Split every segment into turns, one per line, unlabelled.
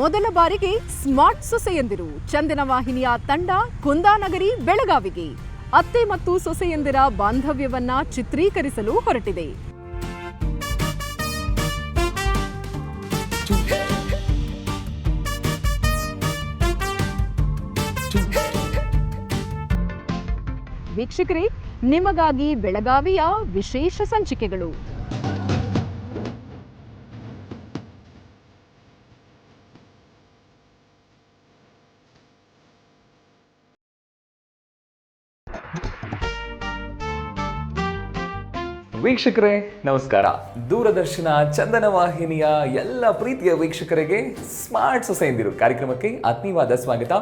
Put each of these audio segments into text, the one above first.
ಮೊದಲ ಬಾರಿಗೆ ಸ್ಮಾರ್ಟ್ ಸೊಸೆಯಂದಿರು. ಚಂದನ ವಾಹಿನಿಯ ತಂಡ ಕುಂದಾನಗರಿ, ಬೆಳಗಾವಿಗೆ. ಅತ್ತೆ ಮತ್ತು ಸೊಸೆಯಂದಿರ ಬಾಂಧವ್ಯವನ್ನ ಚಿತ್ರೀಕರಿಸಲು ಹೊರಟಿದೆ. ವೀಕ್ಷಕರೇ, ನಿಮಗಾಗಿ ಬೆಳಗಾವಿಯ ವಿಶೇಷ ಸಂಚಿಕೆಗಳು.
ವೀಕ್ಷಕರೇ ನಮಸ್ಕಾರ. ದೂರದರ್ಶನ ಚಂದನ ವಾಹಿನಿಯ ಎಲ್ಲ ಪ್ರೀತಿಯ ವೀಕ್ಷಕರಿಗೆ ಸ್ಮಾರ್ಟ್ ಸೊಸೈಂದಿರು ಕಾರ್ಯಕ್ರಮಕ್ಕೆ ಆತ್ಮೀಯವಾದ ಸ್ವಾಗತ.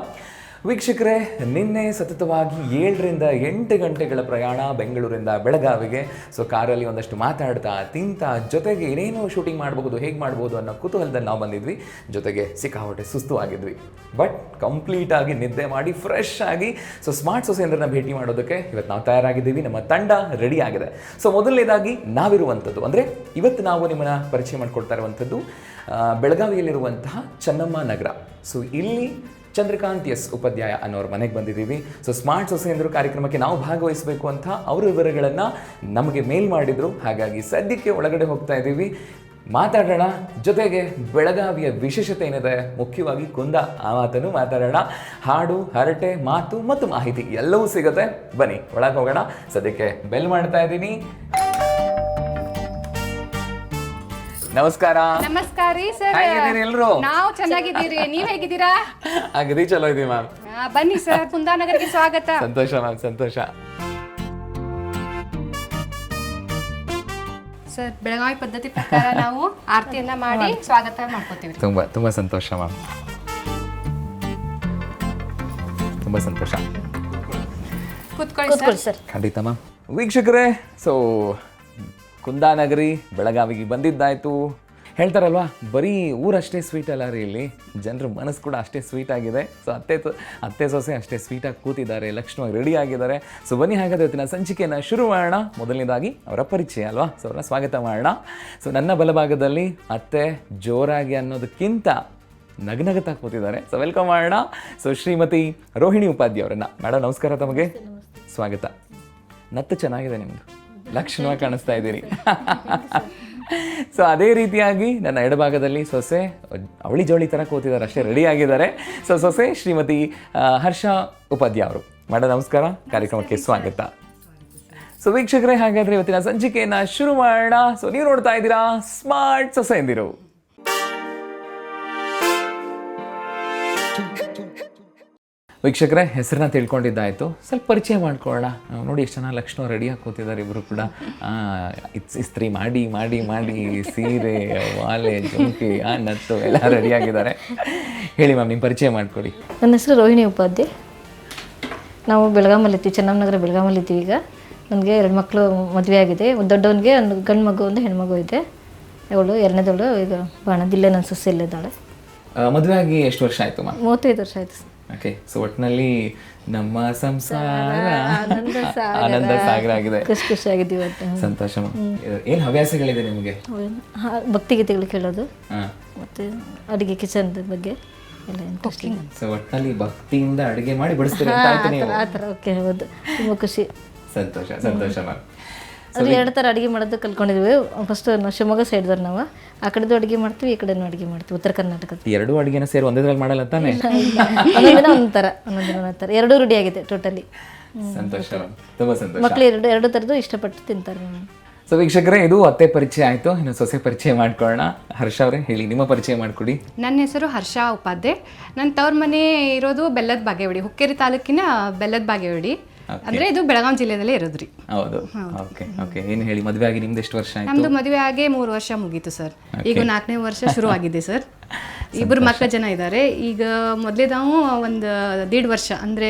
ವೀಕ್ಷಕರೇ, ನಿನ್ನೆ ಸತತವಾಗಿ ಏಳರಿಂದ ಎಂಟು ಗಂಟೆಗಳ ಪ್ರಯಾಣ ಬೆಂಗಳೂರಿಂದ ಬೆಳಗಾವಿಗೆ. ಸೊ ಕಾರಲ್ಲಿ ಒಂದಷ್ಟು ಮಾತಾಡ್ತಾ, ತಿಂತ, ಜೊತೆಗೆ ಏನೇನೋ ಶೂಟಿಂಗ್ ಮಾಡಬಹುದು, ಹೇಗೆ ಮಾಡ್ಬೋದು ಅನ್ನೋ ಕುತೂಹಲದಲ್ಲಿ ನಾವು ಬಂದಿದ್ವಿ. ಜೊತೆಗೆ ಸಿಕ್ಕಾಪಟ್ಟೆ ಸುಸ್ತು ಆಗಿದ್ವಿ. ಬಟ್ ಕಂಪ್ಲೀಟ್ ಆಗಿ ನಿದ್ದೆ ಮಾಡಿ ಫ್ರೆಶ್ ಆಗಿ ಸೊ ಸ್ಮಾರ್ಟ್ ಸೊಸೈಂದ್ರನ್ನ ಭೇಟಿ ಮಾಡೋದಕ್ಕೆ ಇವತ್ತು ನಾವು ತಯಾರಾಗಿದ್ದೀವಿ. ನಮ್ಮ ತಂಡ ರೆಡಿ ಆಗಿದೆ. ಸೊ ಮೊದಲನೇದಾಗಿ ನಾವಿರುವಂಥದ್ದು, ಅಂದರೆ ಇವತ್ತು ನಾವು ನಿಮ್ಮನ್ನು ಪರಿಚಯ ಮಾಡಿಕೊಡ್ತಾ ಇರುವಂಥದ್ದು ಬೆಳಗಾವಿಯಲ್ಲಿರುವಂತಹ ಚನ್ನಮ್ಮ ನಗರ. ಸೊ ಇಲ್ಲಿ ಚಂದ್ರಕಾಂತ್ ಎಸ್ ಉಪಾಧ್ಯಾಯ ಅನ್ನೋರ ಮನೆಗೆ ಬಂದಿದ್ದೀವಿ. ಸೊ ಸ್ಮಾರ್ಟ್ ಸೊಸೈಂದ್ರು ಕಾರ್ಯಕ್ರಮಕ್ಕೆ ನಾವು ಭಾಗವಹಿಸಬೇಕು ಅಂತ ಅವರ ವಿವರಗಳನ್ನು ನಮಗೆ ಮೇಲ್ ಮಾಡಿದರು. ಹಾಗಾಗಿ ಸದ್ಯಕ್ಕೆ ಒಳಗಡೆ ಹೋಗ್ತಾ ಇದ್ದೀವಿ. ಮಾತಾಡೋಣ. ಜೊತೆಗೆ ಬೆಳಗಾವಿಯ ವಿಶೇಷತೆ ಏನಿದೆ? ಮುಖ್ಯವಾಗಿ ಕುಂದ ಆ ಮಾತನ್ನು ಮಾತಾಡೋಣ. ಹಾಡು, ಹರಟೆ, ಮಾತು ಮತ್ತು ಮಾಹಿತಿ ಎಲ್ಲವೂ ಸಿಗುತ್ತೆ. ಬನ್ನಿ, ಒಳಗೆ ಹೋಗೋಣ. ಸದ್ಯಕ್ಕೆ ಬೆಲ್ ಮಾಡ್ತಾ ಇದ್ದೀನಿ. ನಮಸ್ಕಾರ.
ನಮಸ್ಕಾರ ರೀ ಸರ್.
ಹೇಗಿದ್ದೀರಿ ಎಲ್ರು?
ನಾವು ಚೆನ್ನಾಗಿದ್ದೀರಿ. ನೀವ್ ಹೇಗಿದ್ದೀರಾ?
ಅಗದಿ ಚಲೋ ಇದೀವಿ ಮ್ಯಾಮ್.
ಬನ್ನಿ ಸರ್ ಕುಂದಾನಗರ್ಗೆ ಸ್ವಾಗತ.
ಸಂತೋಷ ಮ್ಯಾಮ್ ಸಂತೋಷ.
ಸರ್ ಬೆಳಗಾವಿ ಪದ್ಧತಿ ಪ್ರಕಾರ ನಾವು ಆರತಿಯನ್ನ ಮಾಡಿ ಸ್ವಾಗತ ಮಾಡ್ಕೋತೀವಿ
ತುಂಬಾ ತುಂಬಾ ಸಂತೋಷ ಮ್ಯಾಮ್. ತುಂಬಾ ಸಂತೋಷ.
ಕೂತ್ಕೊಳ್ಳಿ ಸರ್.
ಖಂಡಿತ ಮ್ಯಾಮ್. ವೀಕ್ಷಕರೇ ಸೊ ಕುಂದಾನಗರಿ ಬೆಳಗಾವಿಗೆ ಬಂದಿದ್ದಾಯ್ತು. ಹೇಳ್ತಾರಲ್ವಾ ಬರೀ ಊರಷ್ಟೇ ಸ್ವೀಟ್ ಅಲ್ಲ ರೀ ಇಲ್ಲಿ. ಜನರ ಮನಸ್ಸು ಕೂಡ ಅಷ್ಟೇ ಸ್ವೀಟ್ ಆಗಿದೆ. ಸೊ ಅತ್ತೆ ಅತ್ತೆ ಸೊಸೆ ಅಷ್ಟೇ ಸ್ವೀಟಾಗಿ ಕೂತಿದ್ದಾರೆ ಲಕ್ಷ್ಮವಾಗಿ ರೆಡಿ ಆಗಿದ್ದಾರೆ. ಸೊ ಬನ್ನಿ ಹಾಗಾದ್ರೆ ಇವತ್ತಿನ ಸಂಚಿಕೆಯನ್ನು ಶುರು ಮಾಡೋಣ. ಮೊದಲನೇದಾಗಿ ಅವರ ಪರಿಚಯ ಅಲ್ವಾ? ಸೊ ಅವರ ಸ್ವಾಗತ ಮಾಡೋಣ. ಸೊ ನನ್ನ ಬಲಭಾಗದಲ್ಲಿ ಅತ್ತೆ ಜೋರಾಗಿ ಅನ್ನೋದಕ್ಕಿಂತ ನಗನಗತಾ ಕೂತಿದ್ದಾರೆ. ಸೊ ವೆಲ್ಕಮ್ ಮಾಡೋಣ. ಸೊ ಶ್ರೀಮತಿ ರೋಹಿಣಿ ಉಪಾಧ್ಯ ಅವರನ್ನ. ಮೇಡಮ್ ನಮಸ್ಕಾರ ತಮಗೆ. ಸ್ವಾಗತ. ನತ್ತು ಚೆನ್ನಾಗಿದೆ ನಿಮ್ಮದು ಲಕ್ಷಣವಾಗಿ ಕಾಣಿಸ್ತಾ ಇದ್ದೀರಿ. ಸೊ ಅದೇ ರೀತಿಯಾಗಿ ನನ್ನ ಎಡಭಾಗದಲ್ಲಿ ಸೊಸೆ ಅವಳಿ ಜವಳಿ ಥರ ಕೂತಿದ್ದಾರೆ ಅಷ್ಟೇ ರೆಡಿ ಆಗಿದ್ದಾರೆ. ಸೊ ಸೊಸೆ ಶ್ರೀಮತಿ ಹರ್ಷ ಉಪಾಧ್ಯಾಯ ಅವರು. ಮೇಡಮ್ ನಮಸ್ಕಾರ. ಕಾರ್ಯಕ್ರಮಕ್ಕೆ ಸ್ವಾಗತ. ಸೊ ವೀಕ್ಷಕರೇ ಹಾಗಾದ್ರೆ ಇವತ್ತಿನ ಸಂಚಿಕೆಯನ್ನು ಶುರು ಮಾಡೋಣ. ಸೊ ನೀವು ನೋಡ್ತಾ ಇದ್ದೀರಾ ಸ್ಮಾರ್ಟ್ ಸೊಸೆ ವೀಕ್ಷಕರೇ ಹೆಸರನ್ನ ತಿಳ್ಕೊಂಡಿದ್ದಾಯಿತು. ಸ್ವಲ್ಪ ಪರಿಚಯ ಮಾಡ್ಕೊಳ್ಳೋಣ. ನೋಡಿ ಎಷ್ಟು ಜನ ಲಕ್ಷ್ಮಣ ರೆಡಿ ಕೂತಿದ್ದಾರೆ ಇಬ್ಬರು ಕೂಡ. ಇಸ್- ಇಸ್ತ್ರಿ ಮಾಡಿ ಮಾಡಿ ಮಾಡಿ ಸೀರೆ ವಾಲೆ ಜುಂಕಿ ಆ ನತ್ತು ಎಲ್ಲ ರೆಡಿಯಾಗಿದ್ದಾರೆ ಹೇಳಿ ಮ್ಯಾಮ್ ನಿಮ್ಮ ಪರಿಚಯ ಮಾಡ್ಕೊಡಿ.
ನನ್ನ ಹೆಸರು ರೋಹಿಣಿ ಉಪಾಧ್ಯೆ. ನಾವು ಬೆಳಗಾಮಲ್ಲಿ ಇದ್ದೀವಿ ಚೆನ್ನಮ್ಮನಗರ ಬೆಳಗಾಮಲ್ಲಿ ಇದ್ದೀವಿ ಈಗ. ನನಗೆ ಎರಡು ಮಕ್ಕಳು ಮದುವೆ ಆಗಿದೆ. ಒಂದು ದೊಡ್ಡವನಿಗೆ ಒಂದು ಗಂಡು ಮಗು ಒಂದು ಹೆಣ್ಮಗು ಇದೆ. ಅವಳು ಎರಡನೇದವಳು ಈಗ ಬಾಣದಿಲ್ಲೇ ನನ್ನ ಸೊಸೆ ಇಲ್ಲಿದ್ದಾಳೆ
ಮದುವೆ ಆಗಿ ಎಷ್ಟು ವರ್ಷ ಆಯಿತು ಮ್ಯಾಮ್?
ಮೂವತ್ತೈದು ವರ್ಷ ಆಯ್ತು
ಓಕೆ ಸೊ ಒಟ್ಟಿನಲ್ಲಿ ನಮ್ಮ ಸಂಸಾರ.
ಆನಂದ ಸಾಗರ.
ಆನಂದ ಸಾಗರ ಆಗಿದೆ.
ಖುಷಿ ಖುಷಿಯಾಗಿದ್ದೀವಿ ಒಟ್ಟು.
ಸಂತೋಷ. ಏನ್ ಹವ್ಯಾಸಗಳಿದೆ ನಿಮಗೆ?
ಹಾ, ಭಕ್ತಿಗೀತೆಗಳು ಕೇಳೋದು.
ಹಾ.
ಮತ್ತು ಅಡುಗೆ ಕಿಚನ್ ಬಗ್ಗೆ ಎಲ್ಲ
ಸೊ ಒಟ್ಟಿನಲ್ಲಿ ಭಕ್ತಿಯಿಂದ ಅಡುಗೆ ಮಾಡಿ ಬಡಿಸ್ತೀರಿ ಅಂತ ಆಯ್ತು ನೀವು.
ಆ ಥರ ಓಕೆ ಹೌದು. ತುಂಬ ಖುಷಿ.
ಸಂತೋಷ ಸಂತೋಷ ಮ್ಯಾಮ್
ಅದು ಎರಡು ಥರ ಅಡುಗೆ ಮಾಡೋದು ಕಲ್ತ್ಕೊಂಡಿದ್ವಿ. ಫಸ್ಟ್ ನಾವು ಶಿವಮೊಗ್ಗ ಸೈಡ್ದವ್ರು ನಾವು. ಆ ಕಡೆದು ಅಡುಗೆ ಮಾಡ್ತೀವಿ ಈ ಕಡೆನೂ ಅಡುಗೆ ಮಾಡ್ತೀವಿ ಉತ್ತರ ಕರ್ನಾಟಕದ
ಎರಡು ಅಡುಗೆನ ಸೇರಿ ಒಂದೇದ್ರಲ್ಲಿ ಮಾಡಲ್ಲ ತಾನೆ?
ಒಂಥರ ಒಂದೊಂದು ಥರ ಒಂದೊಂದು ಒಂದೊಂದು ಥರ ಎರಡೂ ರೂಢಿ ಆಗಿದೆ ಟೋಟಲಿ
ಸಂತೋಷ. ತುಂಬಾ ಸಂತೋಷ.
ಮಕ್ಕಳು ಎರಡು ಎರಡು ಥರದ್ದು ಇಷ್ಟಪಟ್ಟು ತಿಂತಾರೆ
ಸೊ ವೀಕ್ಷಕರೇ ಇದು ಅತ್ತೆ ಪರಿಚಯ ಆಯ್ತು. ಇನ್ನು ಸೊಸೆ ಪರಿಚಯ ಮಾಡ್ಕೊಳ್ಳೋಣ. ಹರ್ಷ ಅವರೇ ಹೇಳಿ ನಿಮ್ಮ ಪರಿಚಯ ಮಾಡ್ಕೊಡಿ.
ನನ್ನ ಹೆಸರು ಹರ್ಷ ಉಪಾಧ್ಯಾಯ ನನ್ನ ತವ್ರ ಮನೆ ಇರೋದು ಬೆಲ್ಲದ ಬಾಗೇವಾಡಿ ಹುಕ್ಕೇರಿ ತಾಲೂಕಿನ ಬೆಲ್ಲದ ಬಾಗೇವಾಡಿ. ಅಂದ್ರೆ ಇದು ಬೆಳಗಾವಿ ಜಿಲ್ಲೆದಲ್ಲೇ ಇರೋದ್ರಿ.
ಹೌದು. ಓಕೆ ಓಕೆ ಏನು ಹೇಳಿ ಮದುವೆ ಆಗಿ ನಿಮ್ದು ಎಷ್ಟು ವರ್ಷ ಆಯ್ತು?
ನಮ್ದು ಮದುವೆ ಆಗಿ ಮೂರು ವರ್ಷ ಮುಗೀತು ಸರ್. ಈಗ ನಾಲ್ಕನೇ ವರ್ಷ ಶುರು ಆಗಿದೆ ಸರ್. ಇಬ್ಬರು ಮಕ್ಕಳ ಜನ ಇದ್ದಾರೆ. ಈಗ ಮೊದಲೇ ನಾವು ಒಂದು ದೀಡ್ ವರ್ಷ ಅಂದ್ರೆ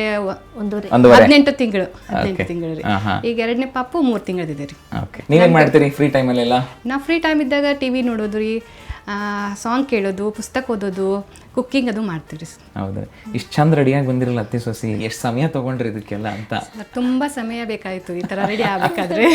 ಒಂದು
ಹದಿನೆಂಟು ತಿಂಗಳು ಹದಿನೆಂಟು ತಿಂಗಳು ರೀ. ಈಗ ಎರಡನೇ ಪಾಪು ಮೂರು ತಿಂಗಳದಿದೆ ರೀ.
ಓಕೆ ನೀವೇನು ಮಾಡ್ತೀರಿ ಫ್ರೀ ಟೈಮಲ್ಲೆಲ್ಲ
ನಾ ಫ್ರೀ ಟೈಮ್ ಇದ್ದಾಗ ಟಿವಿ ನೋಡೋದ್ರಿ ನೋಡೋದು ರೀ. ಸಾಂಗ್ ಕೇಳೋದು ಪುಸ್ತಕ ಓದೋದು ಕುಕ್ಕಿಂಗ್ ಅದು ಮಾಡ್ತೀವಿ
ಹೌದು. ಇಷ್ಟು ಚಂದ ರೆಡಿಯಾಗಿ ಬಂದಿರಲ್ಲ ಅತ್ತೆ ಸೊಸಿ. ಎಷ್ಟು ಸಮಯ ತಗೊಂಡ್ರಿ ಇದಕ್ಕೆಲ್ಲ ಅಂತ?
ತುಂಬ ಸಮಯ ಬೇಕಾಯಿತು ಈ ಥರ ರೆಡಿ ಆಗಬೇಕಾದ್ರೆ.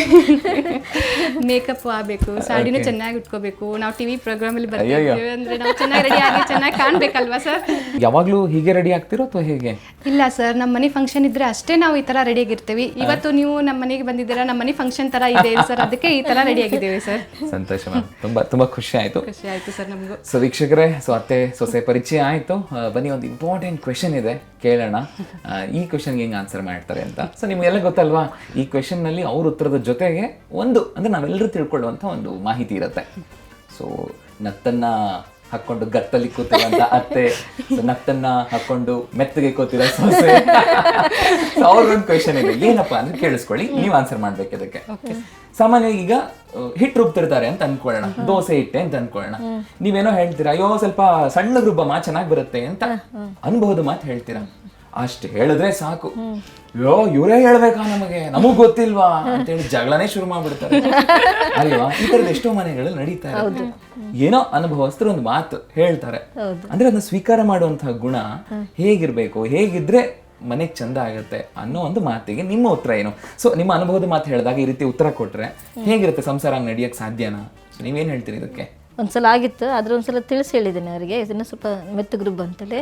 ಮೇಕಪ್ ಆಗಬೇಕು ಸಾಡಿನೂ ಚೆನ್ನಾಗಿ ಇಟ್ಕೋಬೇಕು ನಾವು ಟಿ ವಿ ಪ್ರೋಗ್ರಾಮಲ್ಲಿ ಬರ್ತೀವಿ ಅಂದರೆ ನಾವು ಚೆನ್ನಾಗಿ ರೆಡಿ ಆಗಿ ಚೆನ್ನಾಗಿ ಕಾಣಬೇಕಲ್ವಾ ಸರ್?
ಯಾವಾಗಲೂ ಹೀಗೆ ರೆಡಿ ಆಗ್ತಿರೋ ಅಥವಾ ಹೇಗೆ?
ಇಲ್ಲ ಸರ್ ನಮ್ಮ ಮನೆ ಫಂಕ್ಷನ್ ಇದ್ರೆ ಅಷ್ಟೇ ನಾವು ಈ ಥರ ರೆಡಿ ಆಗಿರ್ತೀವಿ. ಇವತ್ತು ನೀವು ನಮ್ಮ ಮನೆಗೆ ಬಂದಿದ್ದೀರಾ ನಮ್ಮ ಮನೆ ಫಂಕ್ಷನ್ ಥರ ಇದೆ ಸರ್ ಅದಕ್ಕೆ ಈ ಥರ ರೆಡಿ ಆಗಿದ್ದೇವೆ ಸರ್.
ಸಂತೋಷ ಮ್ಯಾಮ್. ತುಂಬ ತುಂಬ ಖುಷಿ ಆಯಿತು.
ಖುಷಿ ಆಯಿತು ಸರ್ ನಮಗೂ.
ಸೊ ವೀಕ್ಷಕರೇ ಸೊ ಅತ್ತೆ ಸೊಸೆ ಪರಿಚಯ ಆಯಿತು. ಬನ್ನಿ, ಒಂದು ಇಂಪಾರ್ಟೆಂಟ್ ಕ್ವೆಶನ್ ಇದೆ. ಕೇಳೋಣ. ಈ ಕ್ವೆಶನ್ಗೆ ಹೆಂಗೆ ಆನ್ಸರ್ ಮಾಡ್ತಾರೆ ಅಂತ. ಸೊ ನಿಮಗೆಲ್ಲ ಗೊತ್ತಲ್ವಾ? ಈ ಕ್ವೆಶನ್ನಲ್ಲಿ ಅವ್ರ ಉತ್ತರದ ಜೊತೆಗೆ ಒಂದು, ಅಂದರೆ ನಾವೆಲ್ಲರೂ ತಿಳ್ಕೊಳ್ಳುವಂಥ ಒಂದು ಮಾಹಿತಿ ಇರುತ್ತೆ. ಸೊ ನತ್ತನ್ನ ಹಾಕೊಂಡು ಗತ್ತಲ್ಲಿ ಕೂತಿರುವಂತ ಅತ್ತೆ. ನಟ್ಟನ್ನ ಹಾಕೊಂಡು ಮೆತ್ತಗೆ ಕೂತಿರೋ ಸೊಸೆ. ಅವ್ರೊಂದು ಕ್ವೆಶನ್ ಇದೆ. ಏನಪ್ಪಾ ಅಂದ್ರೆ ಕೇಳಿಸ್ಕೊಳ್ಳಿ ನೀವು ಆನ್ಸರ್ ಮಾಡ್ಬೇಕು ಇದಕ್ಕೆ. ಸಾಮಾನ್ಯವಾಗಿ ಈಗ ಹಿಟ್ ರುಬ್ತಿರ್ತಾರೆ ಅಂತ ಅನ್ಕೊಳ್ಳೋಣ. ದೋಸೆ ಹಿಟ್ಟೆ ಅಂತ ಅನ್ಕೊಳ್ಳೋಣ. ನೀವೇನೋ ಹೇಳ್ತೀರಾ ಅಯ್ಯೋ ಸ್ವಲ್ಪ ಸಣ್ಣ ರುಬ್ಬಮ್ಮ ಚೆನ್ನಾಗಿ ಬರುತ್ತೆ ಅಂತ ಅನ್ಬಹುದು ಮಾತು ಹೇಳ್ತೀರಾ? ಅಷ್ಟು ಹೇಳಿದ್ರೆ ಸಾಕು. ಯೋ ಇವರೇ ಹೇಳ್ಬೇಕಾ ನಮಗೆ? ನಮಗ್ ಗೊತ್ತಿಲ್ವಾ? ಅಂತ ಹೇಳಿ ಜಗಳನೇ ಶುರು ಮಾಡ್ಬಿಡ್ತಾರೆ. ಅಲ್ವಾ? ಈ ತರದ ಎಷ್ಟೋ ಮನೆಗಳಲ್ಲಿ ನಡೀತಾ ಇರುತ್ತೆ. ಏನೋ ಅನುಭವಸ್ಥರು ಒಂದು ಮಾತು ಹೇಳ್ತಾರೆ. ಅಂದ್ರೆ ಅದನ್ನ ಸ್ವೀಕಾರ ಮಾಡುವಂತಹ ಗುಣ ಹೇಗಿರ್ಬೇಕು ಹೇಗಿದ್ರೆ ಮನೆಗೆ ಚಂದ ಆಗುತ್ತೆ ಅನ್ನೋ ಒಂದು ಮಾತಿಗೆ ನಿಮ್ಮ ಉತ್ತರ ಏನು? ಸೊ ನಿಮ್ಮ ಅನುಭವದ ಮಾತು ಹೇಳಿದಾಗ ಈ ರೀತಿ ಉತ್ತರ ಕೊಟ್ರೆ ಹೇಗಿರುತ್ತೆ ಸಂಸಾರ ನಡೆಯಕ್ಕೆ ನಡಿಯಕ್ ಸಾಧ್ಯನಾ? ಸೊ ನೀವೇನ್ ಹೇಳ್ತೀರಿ ಇದಕ್ಕೆ?
ಒಂದ್ಸಲ ಆಗಿತ್ತು ಆದ್ರೆ ಒಂದ್ಸಲ ತಿಳಿಸಿ ಹೇಳಿದ್ದೀನಿ ಅವರಿಗೆ. ಇದನ್ನ ಸ್ವಲ್ಪ ಮೆತ್ತಗೆ ರುಬ್ಬು ಅಂತೇಳಿ.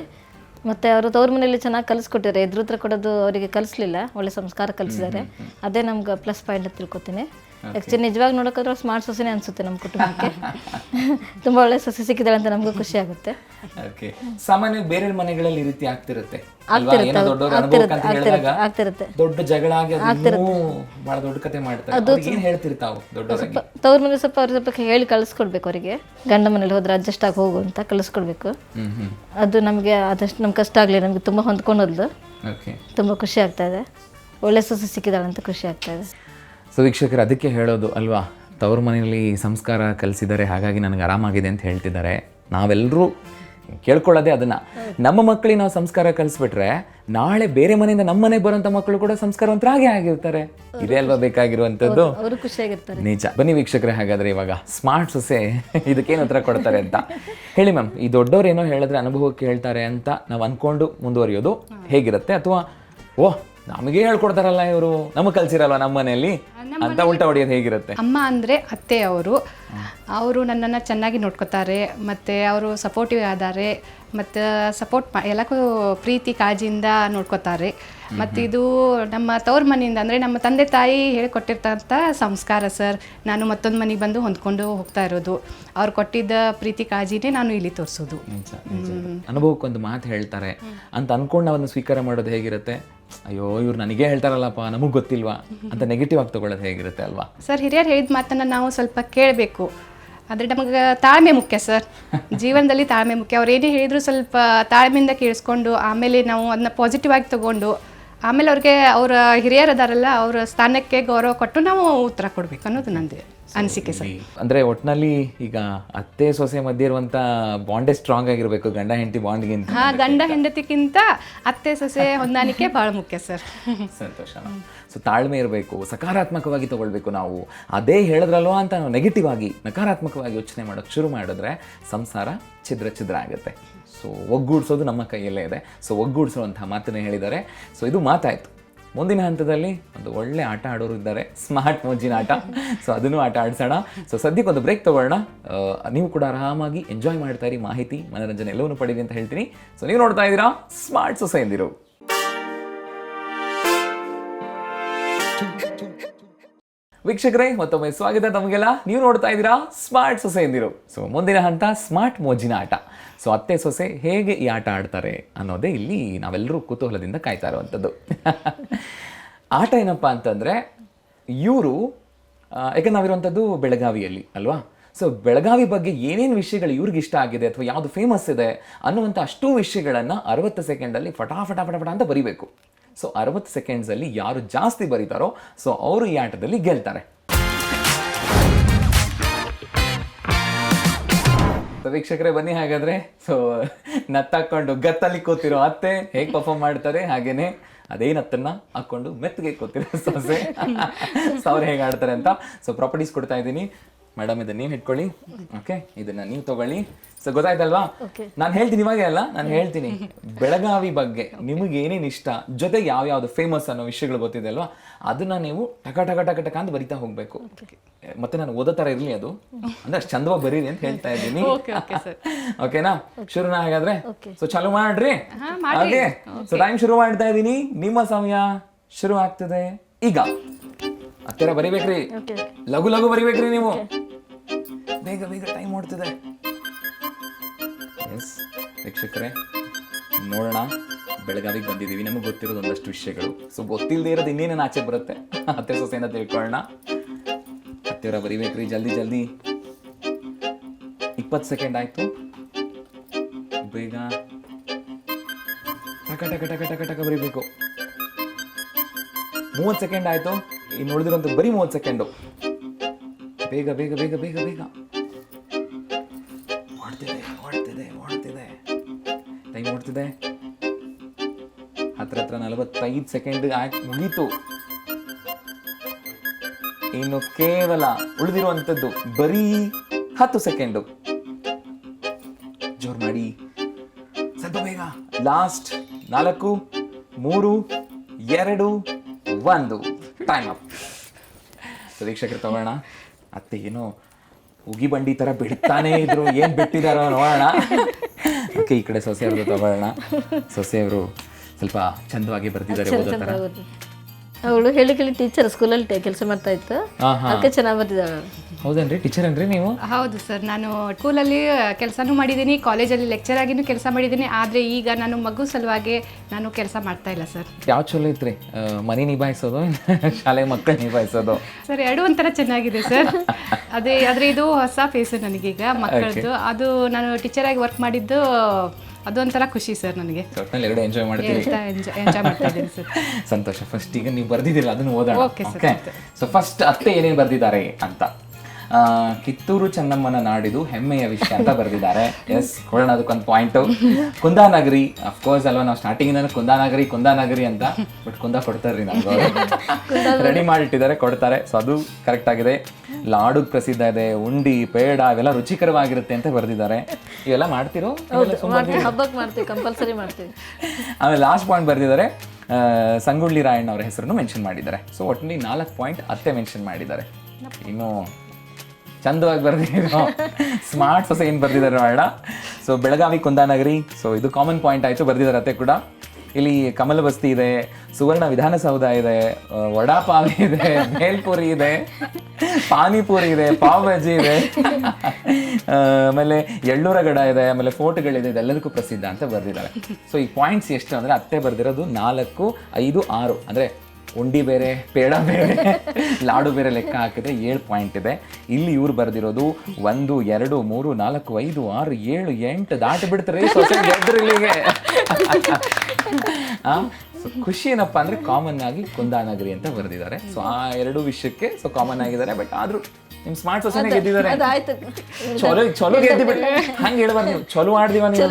ಮತ್ತೆ ಅವರು ತವ್ರ ಮನೆಯಲ್ಲಿ ಚೆನ್ನಾಗಿ ಕಲಿಸ್ಕೊಟ್ಟಿದ್ದಾರೆ. ಎದುರು ಹತ್ರ ಕೊಡೋದು ಅವರಿಗೆ ಕಲಿಸ್ಲಿಲ್ಲ. ಒಳ್ಳೆ ಸಂಸ್ಕಾರ ಕಲಿಸಿದ್ದಾರೆ. ಅದೇ ನಮ್ಗೆ ಪ್ಲಸ್ ಪಾಯಿಂಟ್ ಅಂತ ತಿಳ್ಕೊತೀನಿ. ಆ್ಯಕ್ಚುಲಿ ನಿಜವಾಗಿ ನೋಡೋಕ್ಕಾದ್ರೆ ಸ್ಮಾರ್ಟ್ ಸೊಸೆನೇ ಅನಿಸುತ್ತೆ ನಮ್ಮ ಕುಟುಂಬಕ್ಕೆ. ತುಂಬ ಒಳ್ಳೆ ಸೊಸೆ ಸಿಕ್ಕಿದ್ದಾಳೆ ಅಂತ ನಮಗೂ ಖುಷಿ ಆಗುತ್ತೆ.
ಓಕೆ ಸಾಮಾನ್ಯವಾಗಿ ಬೇರೆ ಮನೆಗಳಲ್ಲಿ ಈ ರೀತಿ ಆಗ್ತಿರುತ್ತೆ. ದೊಡ್ಡ ಜಗಳ ಆಗಿ ಬಹಳ ದೊಡ್ಡ ಕತೆ ಮಾಡ್ತಾರೆ. ಅವ್ರಿಗೆ ಏನ್ ಹೇಳ್ತಿರ್ತಾವು ದೊಡ್ಡವರಾಗಿ?
ತವ್ರ ಮನೆ ಸ್ವಲ್ಪ ಅವ್ರ ಸ್ವಲ್ಪ ಹೇಳಿ ಕಳಿಸ್ಕೊಡ್ಬೇಕು ಅವರಿಗೆ. ಗಂಡ ಮನೇಲಿ ಹೋದ್ರೆ ಅಡ್ಜಸ್ಟ್ ಆಗಿ ಹೋಗು ಅಂತ ಕಳಿಸ್ಕೊಡ್ಬೇಕು. ಅದು ನಮಗೆ ಆದಷ್ಟು ನಮ್ಗೆ ಕಷ್ಟ ಆಗಲಿ ನಮಗೆ ತುಂಬ ಹೊಂದ್ಕೊಂಡೋದ್ಲು.
ತುಂಬಾ
ತುಂಬ ಖುಷಿ ಆಗ್ತಾ ಇದೆ. ಒಳ್ಳೆ ಸೊಸೆ ಸಿಕ್ಕಿದಾಳೆ ಅಂತ ಖುಷಿ ಆಗ್ತಾ ಇದೆ.
ಸೊ ವೀಕ್ಷಕರು ಅದಕ್ಕೆ ಹೇಳೋದು ಅಲ್ವಾ? ತವ್ರ ಮನೆಯಲ್ಲಿ ಸಂಸ್ಕಾರ ಕಲಿಸಿದ್ದಾರೆ ಹಾಗಾಗಿ ನನಗೆ ಆರಾಮಾಗಿದೆ ಅಂತ ಹೇಳ್ತಿದ್ದಾರೆ. ನಾವೆಲ್ಲರೂ ಕೇಳ್ಕೊಳ್ಳೋದೇ ಅದನ್ನ. ನಮ್ಮ ಮಕ್ಕಳಿಗೆ ನಾವು ಸಂಸ್ಕಾರ ಕಲಿಸ್ಬಿಟ್ರೆ ನಾಳೆ ಬೇರೆ ಮನೆಯಿಂದ ನಮ್ಮ ಮನೆಗೆ ಬರುವಂಥ ಮಕ್ಕಳು ಕೂಡ ಸಂಸ್ಕಾರವಂತರಾಗೇ ಆಗಿರ್ತಾರೆ. ಇದೇ ಅಲ್ವಾ ಬೇಕಾಗಿರುವಂಥದ್ದು? ನಿಜ. ಬನ್ನಿ ವೀಕ್ಷಕರೇ ಹಾಗಾದ್ರೆ ಇವಾಗ ಸ್ಮಾರ್ಟ್ ಸೊಸೆ ಇದಕ್ಕೇನು ಉತ್ತರ ಕೊಡ್ತಾರೆ ಅಂತ. ಹೇಳಿ ಮ್ಯಾಮ್ ಈ ದೊಡ್ಡವ್ರು ಏನೋ ಹೇಳಿದ್ರೆ ಅನುಭವಕ್ಕೆ ಹೇಳ್ತಾರೆ ಅಂತ ನಾವು ಅನ್ಕೊಂಡು ಮುಂದುವರಿಯೋದು ಹೇಗಿರುತ್ತೆ? ಅಥವಾ ಓ ನಮಗೆ ಹೇಳ್ಕೊಡ್ತಾರಲ್ಲ ಇವರು. ನಮಗೆ ಕಲ್ಸಿರಲ್ವ ನಮ್ಮ ಮನೆಯಲ್ಲಿ? ಅಂತ ಉಲ್ಟಾ ಹೊಡೆಯೋದು ಹೇಗಿರುತ್ತೆ?
ಅಮ್ಮ ಅಂದರೆ ಅತ್ತೆ ಅವರು. ಅವರು ನನ್ನನ್ನು ಚೆನ್ನಾಗಿ ನೋಡ್ಕೋತಾರೆ ಮತ್ತು ಅವರು ಸಪೋರ್ಟಿವ್ ಆದಾರೆ ಮತ್ತು ಸಪೋರ್ಟ್ ಎಲ್ಲಕ್ಕೂ ಪ್ರೀತಿ ಕಾಳಜಿಯಿಂದ ನೋಡ್ಕೋತಾರೆ. ಮತ್ತು ಇದು ನಮ್ಮ ತವ್ರ ಮನೆಯಿಂದ ಅಂದರೆ ನಮ್ಮ ತಂದೆ ತಾಯಿ ಹೇಳಿಕೊಟ್ಟಿರ್ತಂಥ ಸಂಸ್ಕಾರ ಸರ್. ನಾನು ಮತ್ತೊಂದು ಮನೆಗೆ ಬಂದು ಹೊಂದ್ಕೊಂಡು ಹೋಗ್ತಾ ಇರೋದು. ಅವ್ರು ಕೊಟ್ಟಿದ್ದ ಪ್ರೀತಿ ಕಾಳಜಿನೇ ನಾನು ಇಲ್ಲಿ ತೋರಿಸೋದು.
ಅನುಭವಕ್ಕೊಂದು ಮಾತು ಹೇಳ್ತಾರೆ. ಅಂತ ಅಂದ್ಕೊಂಡು ನಾವನ್ನು ಸ್ವೀಕಾರ ಮಾಡೋದು ಹೇಗಿರುತ್ತೆ? ಅಯ್ಯೋ ಇವ್ರು ನನಗೆ ಹೇಳ್ತಾರಲ್ಲಪ್ಪ ನಮಗೆ ಗೊತ್ತಿಲ್ವಾ? ಅಂತ ನೆಗೆಟಿವ್ ಆಗಿ ತಗೊಳ್ಳೋದು ಹೇಗಿರುತ್ತೆ ಅಲ್ವಾ?
ಸರ್ ಹಿರಿಯರು ಹೇಳಿದ ಮಾತನ್ನು ನಾವು ಸ್ವಲ್ಪ ಕೇಳಬೇಕು. ಆದರೆ ನಮಗೆ ತಾಳ್ಮೆ ಮುಖ್ಯ ಸರ್. ಜೀವನದಲ್ಲಿ ತಾಳ್ಮೆ ಮುಖ್ಯ. ಅವ್ರು ಏನೇ ಹೇಳಿದ್ರು ಸ್ವಲ್ಪ ತಾಳ್ಮೆಯಿಂದ ಕೇಳಿಸ್ಕೊಂಡು ಆಮೇಲೆ ನಾವು ಅದನ್ನ ಪಾಸಿಟಿವ್ ಆಗಿ ತಗೊಂಡು ಆಮೇಲೆ ಅವ್ರಿಗೆ ಅವರ ಹಿರಿಯರು ಅದಾರಲ್ಲ ಅವರ ಸ್ಥಾನಕ್ಕೆ ಗೌರವ ಕೊಟ್ಟು ನಾವು ಉತ್ತರ ಕೊಡಬೇಕು ಅನ್ನೋದು ನಂದು ಅನಿಸಿಕೆ ಸರ್.
ಅಂದ್ರೆ ಒಟ್ನಲ್ಲಿ ಈಗ ಅತ್ತೆ ಸೊಸೆ ಮಧ್ಯೆ ಇರುವಂತ ಬಾಂಡೇ ಸ್ಟ್ರಾಂಗ್ ಆಗಿರ್ಬೇಕು ಗಂಡ ಹೆಂಡತಿ ಬಾಂಡ್ಗಿಂತ
ಹಾ ಗಂಡ ಹೆಂಡತಿಗಿಂತ ಅತ್ತೆ ಸೊಸೆ ಹೊಂದಾಣಿಕೆ ಭಾಳ ಮುಖ್ಯ ಸರ್.
ಸಂತೋಷ. ಸೊ ತಾಳ್ಮೆ ಇರಬೇಕು ಸಕಾರಾತ್ಮಕವಾಗಿ ತಗೊಳ್ಬೇಕು ನಾವು. ಅದೇ ಹೇಳಿದ್ರಲ್ವ ಅಂತ ನಾವು ನೆಗೆಟಿವ್ ಆಗಿ ನಕಾರಾತ್ಮಕವಾಗಿ ಯೋಚನೆ ಮಾಡೋಕ್ಕೆ ಶುರು ಮಾಡಿದ್ರೆ ಸಂಸಾರ ಛಿದ್ರ ಛಿದ್ರ ಆಗುತ್ತೆ. ಸೊ ಒಗ್ಗೂಡಿಸೋದು ನಮ್ಮ ಕೈಯಲ್ಲೇ ಇದೆ. ಸೊ ಒಗ್ಗೂಡಿಸುವಂತಹ ಮಾತನ್ನು ಹೇಳಿದ್ದಾರೆ. ಸೊ ಇದು ಮಾತಾಯ್ತು. ಮುಂದಿನ ಹಂತದಲ್ಲಿ ಒಂದು ಒಳ್ಳೆ ಆಟ ಆಡೋರು ಇದ್ದಾರೆ. ಸ್ಮಾರ್ಟ್ ಮೋಜಿನ ಆಟ. ಸೊ ಅದನ್ನು ಆಟ ಆಡಿಸೋಣ. ಸೊ ಸದ್ಯಕ್ಕೆ ಒಂದು ಬ್ರೇಕ್ ತಗೊಳ್ಳೋಣ ನೀವು ಕೂಡ ಆರಾಮಾಗಿ ಎಂಜಾಯ್ ಮಾಡ್ತಾ ಇರಿ. ಮಾಹಿತಿ, ಮನೋರಂಜನೆ ಎಲ್ಲವನ್ನು ಪಡೀರಿ ಅಂತ ಹೇಳ್ತೀನಿ. ಸೊ ನೀವು ನೋಡ್ತಾ ಇದ್ದೀರಾ ಸ್ಮಾರ್ಟ್ ಸೊಸೈಂದಿರು ವೀಕ್ಷಕರೇ, ಮತ್ತೊಮ್ಮೆ ಸ್ವಾಗತ ತಮಗೆಲ್ಲ. ನೀವು ನೋಡ್ತಾ ಇದ್ದೀರಾ ಸ್ಮಾರ್ಟ್ ಸೊಸೆ ಎಂದಿರು. ಸೊ ಮುಂದಿನ ಹಂತ ಸ್ಮಾರ್ಟ್ ಮೋಜಿನ ಆಟ. ಸೊ ಅತ್ತೆ ಸೊಸೆ ಹೇಗೆ ಈ ಆಟ ಆಡ್ತಾರೆ ಅನ್ನೋದೇ ಇಲ್ಲಿ ನಾವೆಲ್ಲರೂ ಕುತೂಹಲದಿಂದ ಕಾಯ್ತಾ ಇರುವಂಥದ್ದು. ಆಟ ಏನಪ್ಪ ಅಂತಂದರೆ, ಇವರು ಯಾಕಂದ್ರೆ ನಾವಿರುವಂಥದ್ದು ಬೆಳಗಾವಿಯಲ್ಲಿ, ಅಲ್ವಾ? ಸೊ ಬೆಳಗಾವಿ ಬಗ್ಗೆ ಏನೇನು ವಿಷಯಗಳು ಇವ್ರಿಗೆ ಇಷ್ಟ ಆಗಿದೆ ಅಥವಾ ಯಾವುದು ಫೇಮಸ್ ಇದೆ ಅನ್ನುವಂಥ ಅಷ್ಟು ವಿಷಯಗಳನ್ನು ಅರವತ್ತು ಸೆಕೆಂಡಲ್ಲಿ ಫಟಾಫಟ ಫಟಾ ಫಟ ಫಟ ಅಂತ ಬರಿಬೇಕು. ಸೊ ಅರವತ್ತು ಸೆಕೆಂಡ್ಸಲ್ಲಿ ಯಾರು ಜಾಸ್ತಿ ಬರೀತಾರೋ ಸೊ ಅವರು ಈ ಆಟದಲ್ಲಿ ಗೆಲ್ತಾರೆ. ವೀಕ್ಷಕರೇ, ಬನ್ನಿ ಹಾಗಾದ್ರೆ. ಸೊ ನತ್ತಾಕೊಂಡು ಗತ್ತಲ್ಲಿ ಕೂತಿರೋ ಅತ್ತೆ ಹೇಗೆ ಪರ್ಫಾರ್ಮ್ ಮಾಡ್ತಾರೆ? ಹಾಗೇನೆ ಅದೇ ನತ್ತನ್ನ ಹಾಕೊಂಡು ಮೆತ್ತಗೆ ಕೂತಿರೋ ಸೊಸೆ. ಸೊ ಅವ್ರು ಹೇಗೆ ಆಡ್ತಾರೆ ಅಂತ. ಸೊ ಪ್ರಾಪರ್ಟೀಸ್ ಕೊಡ್ತಾ ಇದ್ದೀನಿ. ಮೇಡಮ್ ಇದನ್ನ ನೀವು ಇಟ್ಕೊಳ್ಳಿ ಓಕೆ ಇದನ್ನ ನೀವು ತಗೊಳ್ಳಿ. ಸೊ ಗೊತ್ತಾಯ್ತಲ್ವಾ? ನಾನು ಹೇಳ್ತೀನಿ ಇವಾಗೆ ಅಲ್ಲ ನಾನು ಹೇಳ್ತೀನಿ. ಬೆಳಗಾವಿ ಬಗ್ಗೆ ನಿಮಗೆ ಏನೇನು ಇಷ್ಟ? ಜೊತೆಗೆ ಯಾವ ಯಾವ್ದು ಫೇಮಸ್ ಅನ್ನೋ ವಿಷಯಗಳು ಗೊತ್ತಿದೆ ಅಲ್ವಾ? ಅದನ್ನ ನೀವು ಟಕ ಟಕ ಟಕ ಟಕ ಅಂತ ಬರಿತಾ ಹೋಗ್ಬೇಕು. ಮತ್ತೆ ನಾನು ಓದೋ ತರ ಇರ್ಲಿ ಅದು. ಅಂದ್ರೆ ಅಷ್ಟು ಚಂದವಾಗಿ ಬರೀರಿ ಅಂತ ಹೇಳ್ತಾ ಇದ್ದೀನಿ. ಓಕೆನಾ ಶುರುನಾ ಹಾಗಾದ್ರೆ? ಸೊ ಚಾಲು ಮಾಡ್ರಿ. ಹಾಗೆ ಸೊ ಟೈಮ್ ಶುರು ಮಾಡ್ತಾ ಇದ್ದೀನಿ. ನಿಮ್ಮ ಸಮಯ ಶುರು ಆಗ್ತದೆ. ಈಗ. ಹತ್ತಿರ ಬರಿಬೇಕ್ರಿ. ಲಘು ಲಘು ಬರಿಬೇಕ್ರಿ ನೀವು. ಬೇಗ ಬೇಗ ಟೈಮ್ ಓಡ್ತಿದೆ. ಎಸ್ ವೀಕ್ಷಕರೇ, ನೋಡೋಣ. ಬೆಳಗಾವಿಗೆ ಬಂದಿದ್ದೀವಿ. ನಮಗೆ ಗೊತ್ತಿರೋದು ಒಂದಷ್ಟು ವಿಷಯಗಳು. ಸೊ ಗೊತ್ತಿಲ್ಲದೆ ಇರೋದು ಇನ್ನೇನೇನು ಆಚೆ ಬರುತ್ತೆ? ಅತ್ತೆ ಸೊಸೆಯಿಂದ ತಿಳ್ಕೊಳ್ಳೋಣ. ಹತ್ತಿರ ಬರಿಬೇಕ್ರಿ, ಜಲ್ದಿ ಜಲ್ದಿ. ಇಪ್ಪತ್ತು ಸೆಕೆಂಡ್ ಆಯ್ತು. ಬೇಗ. ಟಕ ಟಕ ಟಕ ಟಕ ಟಕ ಬರಿಬೇಕು. ಮೂವತ್ತು ಸೆಕೆಂಡ್ ಆಯ್ತು. ಇನ್ನು ಉಳಿದಿರೋಂಥ ಬರೀ ಮೂವತ್ತು ಸೆಕೆಂಡು ಬೇಗ ಬೇಗ ಬೇಗ ಬೇಗ ಬೇಗ. ನಲವತ್ತೈದು ಸೆಕೆಂಡ್ ಆಗಿ ಮುಗೀತು. ಇನ್ನು ಕೇವಲ ಉಳಿದಿರುವಂಥದ್ದು ಬರೀ ಹತ್ತು ಸೆಕೆಂಡು. ಜೋರ್ ಮಾಡಿ. ಸ್ವಲ್ಪ ಬೇಗ. ಲಾಸ್ಟ್ ನಾಲ್ಕು ಮೂರು ಎರಡು ಒಂದು. ಟೈಮ್ ಅಪ್ ಪ್ರೇಕ್ಷಕರು ವೀಕ್ಷಕರು ತಗೋಣ ಅತ್ತೆ ಏನೋ ಉಗಿ ಬಂಡಿ ತರ ಬಿಡ್ತಾನೆ ಇದ್ರು. ಏನ್ ಬಿಟ್ಟಿದಾರೋ ನೋಡೋಣ. ಈ ಕಡೆ ಸೊಸೆಯವ್ರದ್ದು ತಗೊಳ್ಳೋಣ. ಸೊಸೆಯವರು ಸ್ವಲ್ಪ ಚಂದವಾಗಿ ಬರ್ತಿದ್ದಾರೆ ಓದೋ
ಅವಳು ಹೇಳಿ ಕೇಳಿ ಟೀಚರ್ ಸ್ಕೂಲಲ್ಲಿ ಕೆಲಸ ಮಾಡ್ತಾ ಇತ್ತು. ಅದಕ್ಕೆ ಚೆನ್ನಾಗಿ ಬರ್ತಿದ್ದಾಳೆ
ಹೌದೇನ್ರಿ? ಟೀಚರ್ ಅಂದ್ರೆ ನೀವು?
ಹೌದು ಸರ್ ನಾನು ಸ್ಕೂಲಲ್ಲಿ ಕೆಲಸನೂ ಮಾಡಿದ್ದೀನಿ ಕಾಲೇಜಲ್ಲಿ ಲೆಕ್ಚರ್ ಆಗಿನೂ ಕೆಲಸ ಮಾಡಿದ್ದೀನಿ ಆದರೆ ಈಗ ನಾನು ಮಗು ಸಲುವಾಗಿ ನಾನು ಕೆಲಸ ಮಾಡ್ತಾ ಇಲ್ಲ ಸರ್.
ಯಾವ ಚಲೋ ಐತ್ರಿ? ಮನೆ ನಿಭಾಯಿಸೋದು ಶಾಲೆ ಮಕ್ಕಳು ನಿಭಾಯಿಸೋದು?
ಸರ್ ಎರಡು ಒಂಥರ ಚೆನ್ನಾಗಿದೆ ಸರ್. ಅದೇ ಆದರೆ ಇದು ಹೊಸ ಫೇಸ್ ನನಗೀಗ ಮಕ್ಕಳದ್ದು ಅದು ನಾನು ಟೀಚರ್ ಆಗಿ ವರ್ಕ್ ಮಾಡಿದ್ದು ಅದೊಂಥರ ಖುಷಿ ಸರ್ ನನಗೆ.
ಒಟ್ನಲ್ಲಿ ಎರಡು ಎಂಜಾಯ್ ಮಾಡ್ತೀವಿ.
ಎಂಜಾಯ್ ಎಂಜಾಯ್ ಮಾಡ್ತಾ ಇದ್ದೀನಿ ಸರ್.
ಸಂತೋಷ. ಫಸ್ಟ್ ಈಗ ನೀವು ಬರ್ದಿದ್ದೀರಲ್ಲ ಅದನ್ನು ಓದೋಣ. ಓಕೆ. ಸೊ ಫಸ್ಟ್ ಅತ್ತೆ ಏನೇನು ಬರ್ದಿದ್ದಾರೆ ಅಂತ. ಕಿತ್ತೂರು ಚೆನ್ನಮ್ಮನ ನಾಡಿದು ಹೆಮ್ಮೆಯ ವಿಷಯ ಅಂತ ಬರೆದಿದ್ದಾರೆ. ಎಸ್ ಕೊಡೋಣ ಅದಕ್ಕೊಂದು ಕುಂದಾ ಕುಂದಾನಗರಿ ಅಫ್ಕೋರ್ಸ್ ಅಲ್ವಾ ನಾವು ಸ್ಟಾರ್ಟಿಂಗ್ ಇಂದ ಕುಂದಾನಗರಿ ಕುಂದಾನಗರಿ ಅಂತ ಬಟ್ ಕುಂದ ಕೊಡ್ತಾರ್ರಿ ನಮ್ಗೆ ರೆಡಿ ಮಾಡಿಟ್ಟಿದ್ದಾರೆ ಕೊಡ್ತಾರೆ. ಸೊ ಅದು ಕರೆಕ್ಟ್ ಆಗಿದೆ. ಲಾಡು ಪ್ರಸಿದ್ಧ ಇದೆ ಉಂಡಿ ಪೇಡ ಇವೆಲ್ಲ ರುಚಿಕರವಾಗಿರುತ್ತೆ ಅಂತ ಬರೆದಿದ್ದಾರೆ. ಇವೆಲ್ಲ ಮಾಡ್ತಿರೋ?
ಹಬ್ಬಕ್ಕೆ ಮಾಡ್ತೀವಿ ಕಂಪಲ್ಸರಿ ಮಾಡ್ತೀವಿ.
ಆಮೇಲೆ ಲಾಸ್ಟ್ ಪಾಯಿಂಟ್ ಬರೆದಿದ್ದಾರೆ. ಸಂಗೊಳ್ಳಿ ರಾಯಣ್ಣ ಅವರ ಹೆಸರನ್ನು ಮೆನ್ಷನ್ ಮಾಡಿದ್ದಾರೆ. ಸೊ ಒಟ್ಟಿನಲ್ಲಿ ನಾಲ್ಕು ಪಾಯಿಂಟ್ ಅತ್ತೆ ಮೆನ್ಷನ್ ಮಾಡಿದ್ದಾರೆ. ಇನ್ನು ಚಂದವಾಗಿ ಬರ್ದಿರೋ ಸ್ಮಾರ್ಟ್ ಸೊಸೆ ಏನು ಬರ್ದಿದ್ದಾರೆ ನೋಡೋಣ ಸೊ ಬೆಳಗಾವಿ ಕುಂದಾನಗರಿ ಸೊ ಇದು ಕಾಮನ್ ಪಾಯಿಂಟ್ ಆಯಿತು, ಬರ್ದಿದ್ದಾರೆ ಅತ್ತೆ ಕೂಡ. ಇಲ್ಲಿ ಕಮಲ ಬಸ್ತಿ ಇದೆ, ಸುವರ್ಣ ವಿಧಾನಸೌಧ ಇದೆ ವಡಾಪಾವ್ ಇದೆ, ಮೇಲ್ಪುರಿ ಇದೆ, ಪಾನಿಪುರಿ ಇದೆ, ಪಾವ್ ಭಾಜಿ ಇದೆ. ಆಮೇಲೆ ಎಳ್ಳೂರ ಗಡ ಇದೆ, ಆಮೇಲೆ ಫೋರ್ಟ್ಗಳಿದೆ, ಇದೆಲ್ಲದಕ್ಕೂ ಪ್ರಸಿದ್ಧ ಅಂತ ಬರ್ದಿದ್ದಾರೆ. ಸೊ ಈ ಪಾಯಿಂಟ್ಸ್ ಎಷ್ಟು ಅಂದ್ರೆ ಅತ್ತೆ ಬರ್ದಿರೋದು ನಾಲ್ಕು, ಐದು, ಆರು. ಅಂದ್ರೆ ಉಂಡಿ ಬೇರೆ ಪೇಡ ಬೇರೆ ಲಾಡು ಬೇರೆ ಲೆಕ್ಕ ಹಾಕಿದ್ರೆ ಏಳು ಪಾಯಿಂಟ್ ಇದೆ. ಇಲ್ಲಿ ಇವ್ರು ಬರ್ದಿರೋದು ಒಂದು ಎರಡು ಮೂರು ನಾಲ್ಕು ಐದು ಆರು ಏಳು ಎಂಟು ದಾಟಿ ಬಿಡ್ತಾರೆ ಇಲ್ಲಿಗೆ ಖುಷಿ ಏನಪ್ಪಾ ಅಂದ್ರೆ ಕಾಮನ್ ಆಗಿ ಕುಂದಾನಗರಿ ಅಂತ ಬರ್ದಿದ್ದಾರೆ. ಸೊ ಆ ಎರಡು ವಿಷಯಕ್ಕೆ ಸೊ ಕಾಮನ್ ಆಗಿದ್ದಾರೆ ಬಟ್ ಆದ್ರೂ ನಿಮ್ ಸ್ಮಾರ್ಟ್ ಸೊಸೆನೆ ಗೆದ್ದಿದ್ದಾರೆ. ಚಲೋ ಚಲೋ ಗೆದ್ದಿಬಿಟ್ಟು ಹಂಗೆ ಹೇಳ್ಬಾರ್ದು ನೀವು. ಚಲೋ ಆಡ್ದಿವ ನೀವು.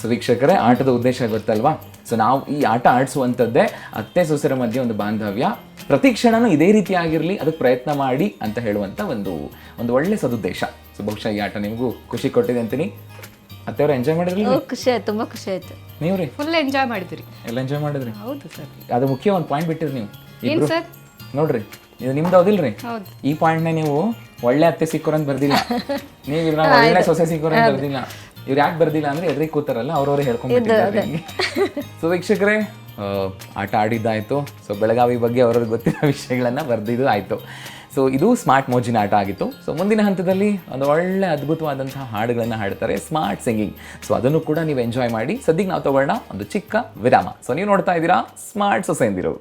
ಸೊ ವೀಕ್ಷಕರೇ ಆಟದ ಉದ್ದೇಶ ಗೊತ್ತಲ್ವಾ? ಸೊ ನಾವು ಈ ಆಟ ಆಡಿಸುವಂಥದ್ದೇ ಅತ್ತೆ ಸೊಸೆರ ಮಧ್ಯೆ ಒಂದು ಬಾಂಧವ್ಯ. ಪ್ರತಿ ಕ್ಷಣನೂ ಇದೇ ರೀತಿ ಆಗಿರಲಿ ಅದಕ್ಕೆ ಪ್ರಯತ್ನ ಮಾಡಿ ಅಂತ ಹೇಳುವಂಥ ಒಂದು ಒಂದು ಒಳ್ಳೆ ಸದುದ್ದೇಶ. ಸೊ ಬಹುಶಃ ಈ ಆಟ ನಿಮಗೂ ಖುಷಿ ಕೊಟ್ಟಿದೆ ಅಂತೀನಿ. ಅತ್ತೆಯವರು ಎಂಜಾಯ್ ಮಾಡಿದ್ರಿ?
ಖುಷಿ ಆಯ್ತು ತುಂಬಾ ಖುಷಿ ಆಯ್ತು.
ನೀವು ರೀ
ಫುಲ್ ಎಂಜಾಯ್ ಮಾಡಿದ್ರಿ.
ಎಲ್ಲ ಎಂಜಾಯ್ ಮಾಡಿದ್ರಿ?
ಹೌದು ಸರ್.
ಅದು ಮುಖ್ಯ ಒಂದು ಪಾಯಿಂಟ್ ಬಿಟ್ಟಿರಿ ನೀವು.
ಏನು ಸರ್?
ನೋಡ್ರಿ ಇದು ನಿಮ್ದು ಹೌದಿಲ್ರಿ?
ಹೌದು.
ಈ ಪಾಯಿಂಟ್ನ ನೀವು ಒಳ್ಳೆ ಅತ್ತೆ ಸಿಕ್ಕೋರಂತ ಬರ್ದಿಲ್ಲ. ನೀವು ಇಲ್ಲ ಒಳ್ಳೆ ಸೊಸೆ ಸಿಕ್ಕೋರಂತ ಬರ್ದಿಲ್ಲ. ಇವ್ರು ಯಾಕೆ ಬರ್ದಿಲ್ಲ ಅಂದ್ರೆ ಎದ್ರಿಗೆ ಕೂತಾರಲ್ಲ ಅವ್ರವ್ರೇ ಹೇಳ್ಕೊಂಡ್ಬಿಟ್ಟಿದ್ದಾರೆ ಸೊ ವೀಕ್ಷಕರೇ ಆ, ಆಟ ಆಡಿದ್ದಾಯ್ತು. ಸೊ ಬೆಳಗಾವಿ ಬಗ್ಗೆ ಅವ್ರವ್ರಿಗೆ ಗೊತ್ತಿರೋ ವಿಷಯಗಳನ್ನ ಬರ್ದಿದ್ದು ಆಯ್ತು. ಸೊ ಇದು ಸ್ಮಾರ್ಟ್ ಮೋಜಿನ ಆಟ ಆಗಿತ್ತು. ಸೊ ಮುಂದಿನ ಹಂತದಲ್ಲಿ ಒಂದು ಒಳ್ಳೆ ಅದ್ಭುತವಾದಂತಹ ಹಾಡುಗಳನ್ನು ಹಾಡ್ತಾರೆ ಸ್ಮಾರ್ಟ್ ಸಿಂಗಿಂಗ್. ಸೊ ಅದನ್ನು ಕೂಡ ನೀವು ಎಂಜಾಯ್ ಮಾಡಿ ಸದ್ಯಕ್ಕೆ ನಾವು ತಗೊಳ್ಳೋಣ ಒಂದು ಚಿಕ್ಕ ವಿರಾಮ. ಸೊ ನೀವು ನೋಡ್ತಾ ಇದ್ದೀರಾ ಸ್ಮಾರ್ಟ್ ಸೊಸೆಂದಿರು